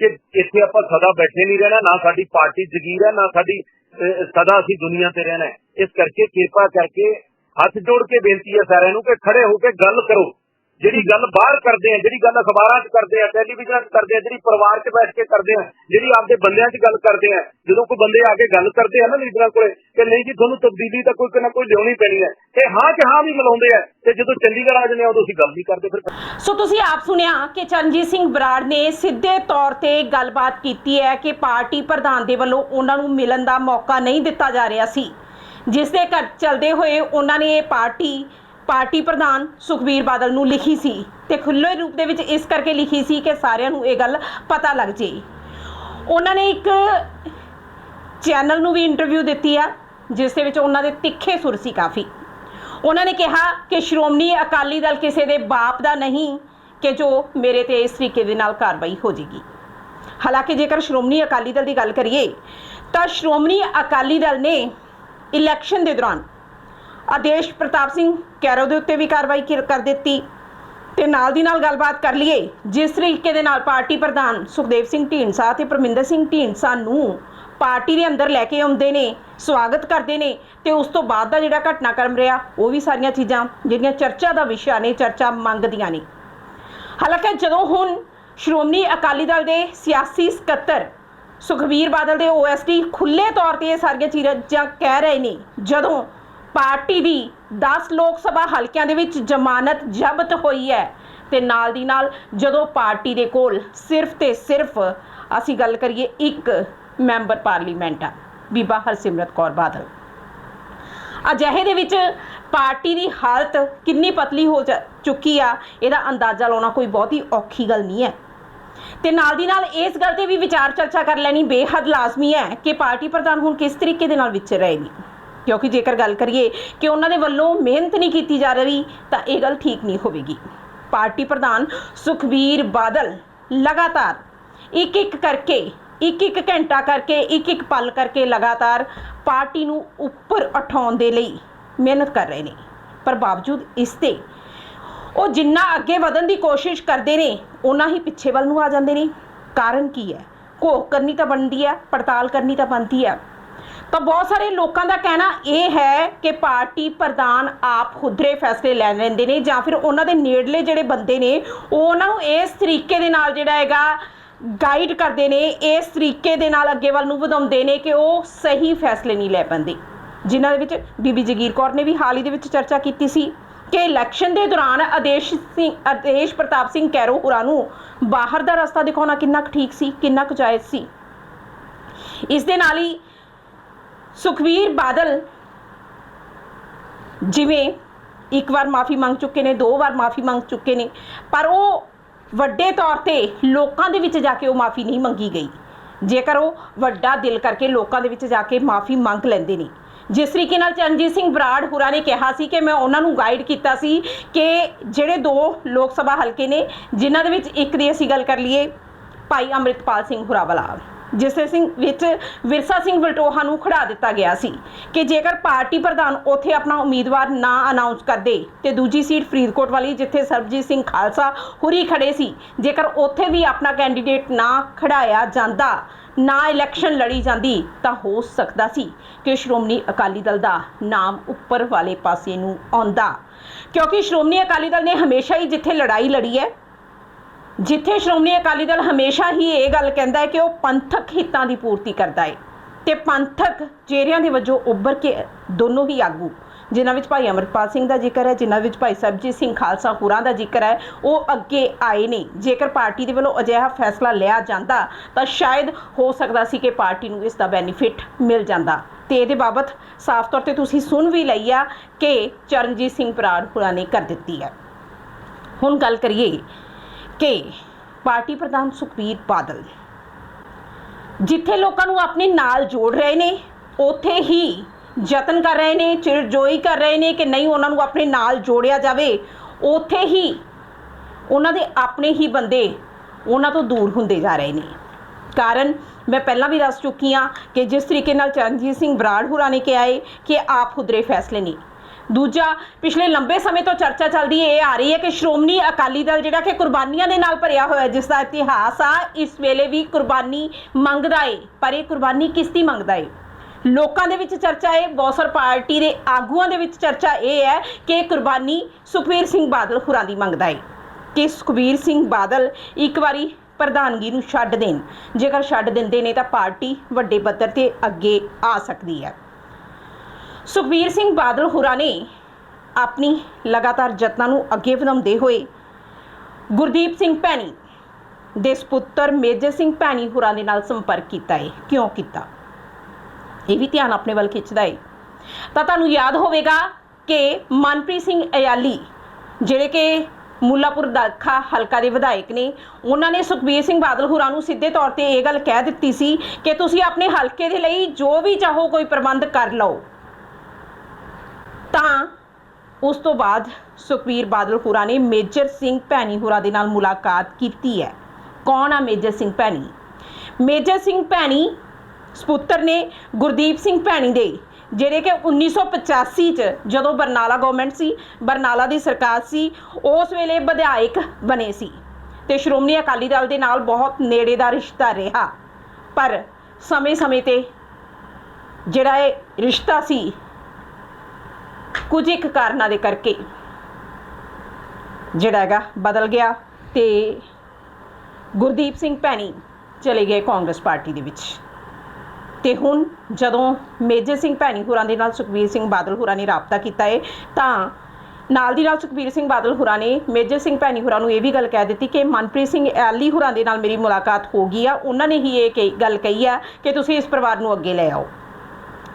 ਕਿ ਇੱਥੇ ਆਪਾਂ ਸਦਾ ਬੈਠੇ ਨਹੀਂ ਰਹਿਣਾ, ਨਾ ਸਾਡੀ ਪਾਰਟੀ ਜਗੀਰ ਹੈ, ਨਾ ਸਾਡੀ ਸਦਾ ਅਸੀਂ ਦੁਨੀਆ ਤੇ ਰਹਿਣਾ ਇਸ ਕਰਕੇ ਕਿਰਪਾ ਕਰਕੇ ਹੱਥ ਜੋੜ ਕੇ ਬੇਨਤੀ ਹੈ ਸਾਰਿਆਂ ਨੂੰ ਕਿ ਖੜੇ ਹੋ ਕੇ ਗੱਲ ਕਰੋ। ਜਿਹੜੀ ਗੱਲ ਬਾਹਰ ਕਰਦੇ ਆ, ਜਿਹੜੀ ਗੱਲ ਅਖਬਾਰਾਂ 'ਚ ਕਰਦੇ ਆ ਟੈਲੀਵਿਜ਼ਨ 'ਚ ਕਰਦੇ ਆ, ਜਿਹੜੀ ਪਰਿਵਾਰ 'ਚ ਬੈਠ ਕੇ ਕਰਦੇ ਆ, ਜਿਹੜੀ ਆਪਦੇ ਬੰਦਿਆਂ 'ਚ ਗੱਲ ਕਰਦੇ ਆ, ਜਦੋਂ ਕੋਈ ਬੰਦੇ ਆ ਕੇ ਗੱਲ ਕਰਦੇ ਆ ਨਾ ਲੀਡਰਾਂ ਕੋਲੇ ਕਿ ਨਹੀਂ ਜੀ ਤੁਹਾਨੂੰ ਤਬਦੀਲੀ ਤਾਂ ਕੋਈ ਨਾ ਕੋਈ ਲਿਆਉਣੀ ਪੈਣੀ ਹੈ ਤੇ ਹਾਂ ਚ ਹਾਂ ਵੀ ਮਿਲਾਉਂਦੇ ਆ ਤੇ ਜਦੋਂ ਚੰਡੀਗੜ੍ਹ ਆ ਜਾਂਦੇ ਆ, ਉਦੋਂ ਅਸੀਂ ਗੱਲ ਨਹੀਂ ਕਰਦੇ ਫਿਰ ਸੋ ਤੁਸੀਂ ਆਪ ਸੁਣਿਆ ਕਿ ਚਰਨਜੀਤ ਸਿੰਘ ਬਰਾੜ ਨੇ ਸਿੱਧੇ ਤੌਰ ਤੇ ਗੱਲਬਾਤ ਕੀਤੀ ਹੈ ਕਿ ਪਾਰਟੀ ਪ੍ਰਧਾਨ ਦੇ ਵੱਲੋਂ ਉਹਨਾਂ ਨੂੰ ਮਿਲਣ ਦਾ ਮੌਕਾ ਨਹੀਂ ਦਿੱਤਾ ਜਾ ਰਿਹਾ ਸੀ। ਜਿਸ ਦੇ ਘਰ ਚਲਦੇ ਹੋਏ ਉਹਨਾਂ ਨੇ ਪਾਰਟੀ ਪਾਰਟੀ ਪ੍ਰਧਾਨ ਸੁਖਬੀਰ ਬਾਦਲ ਨੂੰ ਲਿਖੀ ਸੀ ਤੇ ਖੁੱਲੇ ਰੂਪ ਦੇ ਵਿੱਚ ਇਸ ਕਰਕੇ ਲਿਖੀ ਸੀ ਕਿ ਸਾਰਿਆਂ ਨੂੰ ਇਹ ਗੱਲ ਪਤਾ ਲੱਗ ਜੇ। ਉਹਨਾਂ ਨੇ ਇੱਕ ਚੈਨਲ ਨੂੰ ਵੀ ਇੰਟਰਵਿਊ ਦਿੱਤੀ ਆ, ਜਿਸ ਦੇ ਵਿੱਚ ਉਹਨਾਂ ਦੇ ਤਿੱਖੇ ਸੁਰ ਸੀ ਕਾਫੀ। ਉਹਨਾਂ ਨੇ ਕਿਹਾ ਕਿ ਸ਼੍ਰੋਮਣੀ ਅਕਾਲੀ ਦਲ ਕਿਸੇ ਦੇ ਬਾਪ ਦਾ ਨਹੀਂ, ਕਿ ਜੋ ਮੇਰੇ ਤੇ ਇਸ ਤਰੀਕੇ ਦੇ ਨਾਲ ਕਾਰਵਾਈ ਹੋ ਜੇਗੀ। ਹਾਲਾਂਕਿ ਜੇਕਰ ਸ਼੍ਰੋਮਣੀ ਅਕਾਲੀ ਦਲ ਦੀ ਗੱਲ ਕਰੀਏ, ਤਾਂ ਸ਼੍ਰੋਮਣੀ ਅਕਾਲੀ ਦਲ ਨੇ ਇਲੈਕਸ਼ਨ ਦੇ ਦੌਰਾਨ ਆਦੇਸ਼ ਪ੍ਰਤਾਪ ਸਿੰਘ ਕੈਰੋ ਦੇ ਉੱਤੇ ਵੀ ਕਾਰਵਾਈ ਕਰ ਦਿੱਤੀ ਤੇ ਨਾਲ ਦੀ ਨਾਲ ਗੱਲਬਾਤ ਕਰ ਲਈਏ, ਜਿਸ ਤਰੀਕੇ ਦੇ ਨਾਲ ਪਾਰਟੀ ਪ੍ਰਧਾਨ ਸੁਖਦੇਵ ਸਿੰਘ ਢੀਂਡਸਾ ਤੇ ਪਰਮਿੰਦਰ ਸਿੰਘ ਢੀਂਡਸਾ ਨੂੰ ਪਾਰਟੀ ਦੇ ਅੰਦਰ ਲੈ ਕੇ ਆਉਂਦੇ ਨੇ, ਸਵਾਗਤ ਕਰਦੇ ਨੇ ਤੇ ਉਸ ਤੋਂ ਬਾਅਦ ਦਾ ਜਿਹੜਾ ਘਟਨਾਕ੍ਰਮ ਰਿਹਾ, ਉਹ ਵੀ ਸਾਰੀਆਂ ਚੀਜ਼ਾਂ ਜਿਹੜੀਆਂ ਚਰਚਾ ਦਾ ਵਿਸ਼ਾ ਨੇ, ਚਰਚਾ ਮੰਗਦੀਆਂ ਨੇ। ਹਾਲਾਂਕਿ ਜਦੋਂ ਹੁਣ ਸ਼੍ਰੋਮਣੀ ਅਕਾਲੀ ਦਲ ਦੇ ਸਿਆਸੀ ਸਕੱਤਰ ਸੁਖਬੀਰ ਬਾਦਲ ਦੇ ਓਐਸਡੀ ਖੁੱਲੇ ਤੌਰ ਤੇ ਇਹ ਸਾਰੀਆਂ ਚੀਜ਼ਾਂ ਕਹਿ ਰਹੇ ਨੇ, ਜਦੋਂ ਪਾਰਟੀ ਦੀ 10 ਲੋਕ ਸਭਾ ਹਲਕਿਆਂ ਦੇ ਵਿੱਚ ਜ਼ਮਾਨਤ ਜ਼ਬਤ ਹੋਈ ਹੈ। ਤੇ ਨਾਲ ਦੀ ਨਾਲ ਜਦੋਂ ਪਾਰਟੀ ਦੇ ਕੋਲ ਸਿਰਫ ਤੇ ਸਿਰਫ ਅਸੀਂ ਗੱਲ ਕਰੀਏ ਇੱਕ ਮੈਂਬਰ ਪਾਰਲੀਮੈਂਟ ਆ, ਬੀਬਾ ਹਰਸਿਮਰਤ ਕੌਰ ਬਾਦਲ। ਅਜਿਹੇ ਦੇ ਵਿੱਚ ਪਾਰਟੀ ਦੀ ਹਾਲਤ ਕਿੰਨੀ ਪਤਲੀ ਹੋ ਚੁੱਕੀ ਆ, ਇਹਦਾ ਅੰਦਾਜ਼ਾ ਲਾਉਣਾ ਕੋਈ ਬਹੁਤੀ ਔਖੀ ਗੱਲ ਨਹੀਂ ਹੈ। ਤੇ ਨਾਲ ਦੀ ਨਾਲ ਇਸ ਗੱਲ ਤੇ ਵੀ ਵਿਚਾਰ ਚਰਚਾ ਕਰ ਲੈਣੀ ਬੇਹੱਦ ਲਾਜ਼ਮੀ ਹੈ ਕਿ ਪਾਰਟੀ ਪ੍ਰਧਾਨ ਹੁਣ ਕਿਸ ਤਰੀਕੇ ਦੇ ਨਾਲ ਵਿਚਰ ਰਹੇਗੀ। ਕਿਉਂਕਿ ਜੇਕਰ ਗੱਲ ਕਰੀਏ ਕਿ ਉਹਨਾਂ ਦੇ ਵੱਲੋਂ ਮਿਹਨਤ ਨਹੀਂ ਕੀਤੀ ਜਾ ਰਹੀ, ਤਾਂ ਇਹ ਗੱਲ ਠੀਕ ਨਹੀਂ ਹੋਵੇਗੀ। ਪਾਰਟੀ ਪ੍ਰਧਾਨ ਸੁਖਬੀਰ ਬਾਦਲ ਲਗਾਤਾਰ ਇੱਕ ਇੱਕ ਕਰਕੇ ਇੱਕ ਇੱਕ ਘੰਟਾ ਕਰਕੇ ਇੱਕ ਇੱਕ ਪਲ ਕਰਕੇ ਲਗਾਤਾਰ ਪਾਰਟੀ ਨੂੰ ਉੱਪਰ ਉਠਾਉਣ ਦੇ ਲਈ ਮਿਹਨਤ ਕਰ ਰਹੇ ਨੇ। ਪਰ ਬਾਵਜੂਦ ਇਸ 'ਤੇ ਉਹ ਜਿੰਨਾ ਅੱਗੇ ਵਧਣ ਦੀ ਕੋਸ਼ਿਸ਼ ਕਰਦੇ ਨੇ ਉਹਨਾਂ ਹੀ ਪਿੱਛੇ ਵੱਲ ਨੂੰ ਆ ਜਾਂਦੇ ਨੇ। ਕਾਰਨ ਕੀ ਹੈ? ਘੋਖ ਕਰਨੀ ਤਾਂ ਬਣਦੀ ਹੈ, ਪੜਤਾਲ ਕਰਨੀ ਤਾਂ ਬਣਦੀ ਹੈ। ਤਾਂ ਬਹੁਤ ਸਾਰੇ ਲੋਕਾਂ ਦਾ ਕਹਿਣਾ ਇਹ ਹੈ ਕਿ ਪਾਰਟੀ ਪ੍ਰਧਾਨ ਆਪ ਖੁਦਰੇ ਫੈਸਲੇ ਲੈ ਲੈਂਦੇ ਨੇ ਜਾਂ ਫਿਰ ਉਹਨਾਂ ਦੇ ਨੇੜਲੇ ਜਿਹੜੇ ਬੰਦੇ ਨੇ, ਉਹ ਉਹਨਾਂ ਨੂੰ ਇਸ ਤਰੀਕੇ ਦੇ ਨਾਲ ਜਿਹੜਾ ਹੈਗਾ ਗਾਈਡ ਕਰਦੇ ਨੇ, ਇਸ ਤਰੀਕੇ ਦੇ ਨਾਲ ਅੱਗੇ ਵੱਲ ਨੂੰ ਵਧਾਉਂਦੇ ਨੇ ਕਿ ਉਹ ਸਹੀ ਫੈਸਲੇ ਨਹੀਂ ਲੈ ਪਾਉਂਦੇ ਜਿਨ੍ਹਾਂ ਦੇ ਵਿੱਚ ਬੀਬੀ ਜਗੀਰ ਕੌਰ ਨੇ ਵੀ ਹਾਲ ਹੀ ਦੇ ਵਿੱਚ ਚਰਚਾ ਕੀਤੀ ਸੀ ਕਿ ਇਲੈਕਸ਼ਨ ਦੇ ਦੌਰਾਨ ਆਦੇਸ਼ ਸਿੰਘ, ਆਦੇਸ਼ ਪ੍ਰਤਾਪ ਸਿੰਘ ਕੈਰੋ ਹੋਰਾਂ ਨੂੰ ਬਾਹਰ ਦਾ ਰਸਤਾ ਦਿਖਾਉਣਾ ਕਿੰਨਾ ਕੁ ਠੀਕ ਸੀ, ਕਿੰਨਾ ਕੁ ਜਾਇਜ਼ ਸੀ। ਇਸ ਦੇ ਨਾਲ ਹੀ ਸੁਖਵੀਰ ਬਾਦਲ ਜਿਵੇਂ ਇੱਕ ਵਾਰ ਮਾਫੀ ਮੰਗ ਚੁੱਕੇ ਨੇ, ਦੋ ਵਾਰ ਮਾਫੀ ਮੰਗ ਚੁੱਕੇ ਨੇ, ਪਰ ਉਹ ਵੱਡੇ ਤੌਰ ਤੇ ਲੋਕਾਂ ਦੇ ਵਿੱਚ ਜਾ ਕੇ ਉਹ ਮਾਫੀ ਨਹੀਂ ਮੰਗੀ ਗਈ। ਜੇਕਰ ਉਹ ਵੱਡਾ ਦਿਲ ਕਰਕੇ ਲੋਕਾਂ ਦੇ ਵਿੱਚ ਜਾ ਕੇ ਮਾਫੀ ਮੰਗ ਲੈਂਦੇ ਨੇ। ਜਿਸ ਤਰੀਕੇ ਨਾਲ ਚਰਨਜੀਤ ਸਿੰਘ ਬਰਾੜ ਹੁਰਾ ਨੇ ਕਿਹਾ ਸੀ ਕਿ ਮੈਂ ਉਹਨਾਂ ਨੂੰ ਗਾਈਡ ਕੀਤਾ ਸੀ ਕਿ ਜਿਹੜੇ ਦੋ ਲੋਕ ਸਭਾ ਹਲਕੇ ਨੇ, ਜਿਨ੍ਹਾਂ ਦੇ ਵਿੱਚ ਇੱਕ ਦੀ ਅਸੀਂ ਗੱਲ ਕਰ ਲਈਏ, ਭਾਈ ਅੰਮ੍ਰਿਤਪਾਲ ਸਿੰਘ ਹੁਰਾਵਾਲਾ ਜਿਸ ਸਿੰਘ ਵਿੱਚ ਵਿਰਸਾ ਸਿੰਘ ਵਲਟੋਹਾ ਨੂੰ ਖੜਾ ਦਿੱਤਾ ਗਿਆ ਸੀ ਕਿ ਜੇਕਰ ਪਾਰਟੀ ਪ੍ਰਧਾਨ ਉੱਥੇ ਆਪਣਾ ਉਮੀਦਵਾਰ ਨਾ ਅਨਾਉਂਸ ਕਰਦੇ ਤੇ ਦੂਜੀ ਸੀਟ ਫਰੀਦਕੋਟ ਵਾਲੀ, ਜਿੱਥੇ ਸਰਬਜੀਤ ਸਿੰਘ ਖਾਲਸਾ ਹੁਰੀ ਖੜੇ ਸੀ, ਜੇਕਰ ਉੱਥੇ ਵੀ ਆਪਣਾ ਕੈਂਡੀਡੇਟ ਨਾ ਖੜਾਇਆ ਜਾਂਦਾ, ਨਾ ਇਲੈਕਸ਼ਨ ਲੜੀ ਜਾਂਦੀ, ਤਾਂ ਹੋ ਸਕਦਾ ਸੀ ਕਿ ਸ਼੍ਰੋਮਣੀ ਅਕਾਲੀ ਦਲ ਦਾ ਨਾਮ ਉੱਪਰ ਵਾਲੇ ਪਾਸੇ ਨੂੰ ਆਉਂਦਾ। ਕਿਉਂਕਿ ਸ਼੍ਰੋਮਣੀ ਅਕਾਲੀ ਦਲ ਨੇ ਹਮੇਸ਼ਾ ਹੀ ਜਿੱਥੇ ਲੜਾਈ ਲੜੀ ਹੈ ਜਿੱਥੇ ਸ਼੍ਰੋਮਣੀ ਅਕਾਲੀ ਦਲ ਹਮੇਸ਼ਾ ਹੀ ਇਹ ਗੱਲ ਕਹਿੰਦਾ ਹੈ ਕਿ ਉਹ ਪੰਥਕ ਹਿੱਤਾਂ ਦੀ ਪੂਰਤੀ ਕਰਦਾ ਹੈ ਤੇ ਪੰਥਕ ਚਿਹਰਿਆਂ ਦੇ ਵਜੋਂ ਉੱਭਰ ਕੇ ਦੋਨੋਂ ਹੀ ਆਗੂ, ਜਿਨ੍ਹਾਂ ਵਿੱਚ ਭਾਈ ਅਮਰਪਾਲ ਸਿੰਘ ਦਾ ਜ਼ਿਕਰ ਹੈ, ਜਿਨ੍ਹਾਂ ਵਿੱਚ ਭਾਈ ਸਰਬਜੀਤ ਸਿੰਘ ਖਾਲਸਾ ਹੋਰਾਂ ਦਾ ਜ਼ਿਕਰ ਹੈ, ਉਹ ਅੱਗੇ ਆਏ ਨੇ। ਜੇਕਰ ਪਾਰਟੀ ਦੇ ਵੱਲੋਂ ਅਜਿਹਾ ਫੈਸਲਾ ਲਿਆ ਜਾਂਦਾ, ਤਾਂ ਸ਼ਾਇਦ ਹੋ ਸਕਦਾ ਸੀ ਕਿ ਪਾਰਟੀ ਨੂੰ ਇਸ ਦਾ ਬੈਨੀਫਿਟ ਮਿਲ ਜਾਂਦਾ। ਤੇ ਇਹਦੇ ਬਾਬਤ ਸਾਫ਼ ਤੌਰ ਤੇ ਤੁਸੀਂ ਸੁਣ ਵੀ ਲਈ ਆ ਕਿ ਚਰਨਜੀਤ ਸਿੰਘ ਬਰਾੜ ਹੋਰਾਂ ਨੇ ਕਰ ਦਿੱਤੀ ਹੈ। ਹੁਣ ਗੱਲ ਕਰੀਏ ਕਿ ਪਾਰਟੀ ਪ੍ਰਧਾਨ ਸੁਖਬੀਰ ਬਾਦਲ। ਜਿੱਥੇ ਲੋਕਾਂ ਨੂੰ ਆਪਣੇ ਨਾਲ ਜੋੜ ਰਹੇ ਨੇ, ਉੱਥੇ ਹੀ ਯਤਨ ਕਰ ਰਹੇ ਨੇ ਚਿਰਜੋਈ ਕਰ ਰਹੇ ਨੇ ਕਿ ਨਹੀਂ ਉਹਨਾਂ ਨੂੰ ਆਪਣੇ ਨਾਲ ਜੋੜਿਆ ਜਾਵੇ, ਉੱਥੇ ਹੀ ਉਹਨਾਂ ਦੇ ਆਪਣੇ ਹੀ ਬੰਦੇ ਉਹਨਾਂ ਤੋਂ ਦੂਰ ਹੁੰਦੇ ਜਾ ਰਹੇ ਨੇ। ਕਾਰਨ ਮੈਂ ਪਹਿਲਾਂ ਵੀ ਦੱਸ ਚੁੱਕੀ ਹਾਂ ਕਿ ਜਿਸ ਤਰੀਕੇ ਨਾਲ ਚਰਨਜੀਤ ਸਿੰਘ ਬਰਾੜ ਹੁਰਾਂ ਨੇ ਕਿਹਾ ਹੈ ਕਿ ਆਪ ਖੁਦਰੇ ਫੈਸਲੇ ਨਹੀਂ ਦੂਜਾ ਪਿਛਲੇ ਲੰਬੇ ਸਮੇਂ ਤੋਂ ਚਰਚਾ ਚੱਲਦੀ ਇਹ ਆ ਰਹੀ ਹੈ ਕਿ ਸ਼੍ਰੋਮਣੀ ਅਕਾਲੀ ਦਲ ਜਿਹੜਾ ਕਿ ਕੁਰਬਾਨੀਆਂ ਦੇ ਨਾਲ ਭਰਿਆ ਹੋਇਆ ਹੈ, ਜਿਸ ਦਾ ਇਤਿਹਾਸ ਆ ਇਸ ਵੇਲੇ ਵੀ ਕੁਰਬਾਨੀ ਮੰਗਦਾ ਏ। ਪਰ ਇਹ ਕੁਰਬਾਨੀ ਕਿਸ ਦੀ ਮੰਗਦਾ ਏ? ਲੋਕਾਂ ਦੇ ਵਿੱਚ ਚਰਚਾ ਹੈ ਬੌਸਰ ਪਾਰਟੀ ਦੇ ਆਗੂਆਂ ਦੇ ਵਿੱਚ ਚਰਚਾ ਇਹ ਹੈ ਕਿ ਕੁਰਬਾਨੀ ਸੁਖਬੀਰ ਸਿੰਘ ਬਾਦਲ ਹੁਰਾਂ ਦੀ ਮੰਗਦਾ ਏ। ਕਿ ਸੁਖਬੀਰ ਸਿੰਘ ਬਾਦਲ ਇੱਕ ਵਾਰੀ ਪ੍ਰਧਾਨਗੀ ਨੂੰ ਛੱਡ ਦੇਣ। ਜੇਕਰ ਛੱਡ ਦਿੰਦੇ ਨੇ ਤਾਂ ਪਾਰਟੀ ਵੱਡੇ ਪੱਧਰ ਤੇ ਅੱਗੇ ਆ ਸਕਦੀ ਹੈ। ਸੁਖਬੀਰ ਸਿੰਘ ਬਾਦਲ ਹੁਰਾਂ ਨੇ ਆਪਣੀ ਲਗਾਤਾਰ ਯਤਨਾਂ ਨੂੰ ਅੱਗੇ ਵਧਾਉਂਦੇ ਹੋਏ ਗੁਰਦੀਪ ਸਿੰਘ ਭੈਣੀ ਦੇ ਸੁਪੁੱਤਰ ਮੇਜਰ ਸਿੰਘ ਭੈਣੀ ਹੁਰਾਂ ਦੇ ਨਾਲ ਸੰਪਰਕ ਕੀਤਾ ਹੈ। ਕਿਉਂ ਕੀਤਾ? ਇਹ ਵੀ ਧਿਆਨ ਆਪਣੇ ਵੱਲ ਖਿੱਚਦਾ ਹੈ। ਤਾਂ ਤੁਹਾਨੂੰ ਯਾਦ ਹੋਵੇਗਾ ਕਿ ਮਨਪ੍ਰੀਤ ਸਿੰਘ ਅਯਾਲੀ, ਜਿਹੜੇ ਕਿ ਮੁੱਲਾਪੁਰ ਦਾਖਾ ਹਲਕਾ ਦੇ ਵਿਧਾਇਕ ਨੇ, ਉਹਨਾਂ ਨੇ ਸੁਖਬੀਰ ਸਿੰਘ ਬਾਦਲ ਹੁਰਾਂ ਨੂੰ ਸਿੱਧੇ ਤੌਰ ਤੇ ਇਹ ਗੱਲ ਕਹਿ ਦਿੱਤੀ ਸੀ ਕਿ ਤੁਸੀਂ ਆਪਣੇ ਹਲਕੇ ਦੇ ਲਈ ਜੋ ਵੀ ਚਾਹੋ ਕੋਈ ਪ੍ਰਬੰਧ ਕਰ ਲਓ। ਤਾਂ ਉਸ ਤੋਂ ਬਾਅਦ ਸੁਖਬੀਰ ਬਾਦਲ ਹੋਰਾਂ ਨੇ ਮੇਜਰ ਸਿੰਘ ਭੈਣੀ ਹੋਰਾਂ ਦੇ ਨਾਲ ਮੁਲਾਕਾਤ ਕੀਤੀ ਹੈ। ਕੌਣ ਆ ਮੇਜਰ ਸਿੰਘ ਭੈਣੀ? ਮੇਜਰ ਸਿੰਘ ਭੈਣੀ ਸਪੁੱਤਰ ਨੇ ਗੁਰਦੀਪ ਸਿੰਘ ਭੈਣੀ ਦੇ, ਜਿਹੜੇ ਕਿ 1985 ਚ ਜਦੋਂ ਬਰਨਾਲਾ ਗਵਰਨਮੈਂਟ ਸੀ, ਬਰਨਾਲਾ ਦੀ ਸਰਕਾਰ ਸੀ, ਉਸ ਵੇਲੇ ਵਿਧਾਇਕ ਬਣੇ ਸੀ ਤੇ ਸ਼੍ਰੋਮਣੀ ਅਕਾਲੀ ਦਲ ਦੇ ਨਾਲ ਬਹੁਤ ਨੇੜੇ ਦਾ ਰਿਸ਼ਤਾ ਰਿਹਾ। ਪਰ ਸਮੇਂ-ਸਮੇਂ ਤੇ ਜਿਹੜਾ ਇਹ ਰਿਸ਼ਤਾ ਸੀ ਕੁਝ ਇੱਕ ਕਾਰਨਾਂ ਦੇ ਕਰਕੇ ਜਿਹੜਾ ਹੈਗਾ ਬਦਲ ਗਿਆ ਤੇ ਗੁਰਦੀਪ ਸਿੰਘ ਭੈਣੀ ਚਲੇ ਗਏ ਕਾਂਗਰਸ ਪਾਰਟੀ ਦੇ ਵਿੱਚ। ਤੇ ਹੁਣ ਜਦੋਂ ਮੇਜਰ ਸਿੰਘ ਭੈਣੀ ਹੋਰਾਂ ਦੇ ਨਾਲ ਸੁਖਬੀਰ ਸਿੰਘ ਬਾਦਲ ਹੋਰਾਂ ਨੇ ਰਾਬਤਾ ਕੀਤਾ ਹੈ ਤਾਂ ਨਾਲ ਦੀ ਨਾਲ ਸੁਖਬੀਰ ਸਿੰਘ ਬਾਦਲ ਹੋਰਾਂ ਨੇ ਮੇਜਰ ਸਿੰਘ ਭੈਣੀ ਹੋਰਾਂ ਨੂੰ ਇਹ ਵੀ ਗੱਲ ਕਹਿ ਦਿੱਤੀ ਕਿ ਮਨਪ੍ਰੀਤ ਸਿੰਘ ਐਲੀ ਹੋਰਾਂ ਦੇ ਨਾਲ ਮੇਰੀ ਮੁਲਾਕਾਤ ਹੋ ਗਈ ਆ। ਉਹਨਾਂ ਨੇ ਹੀ ਇਹ ਕਹੀ- ਗੱਲ ਕਹੀ ਆ ਕਿ ਤੁਸੀਂ ਇਸ ਪਰਿਵਾਰ ਨੂੰ ਅੱਗੇ ਲੈ ਆਓ।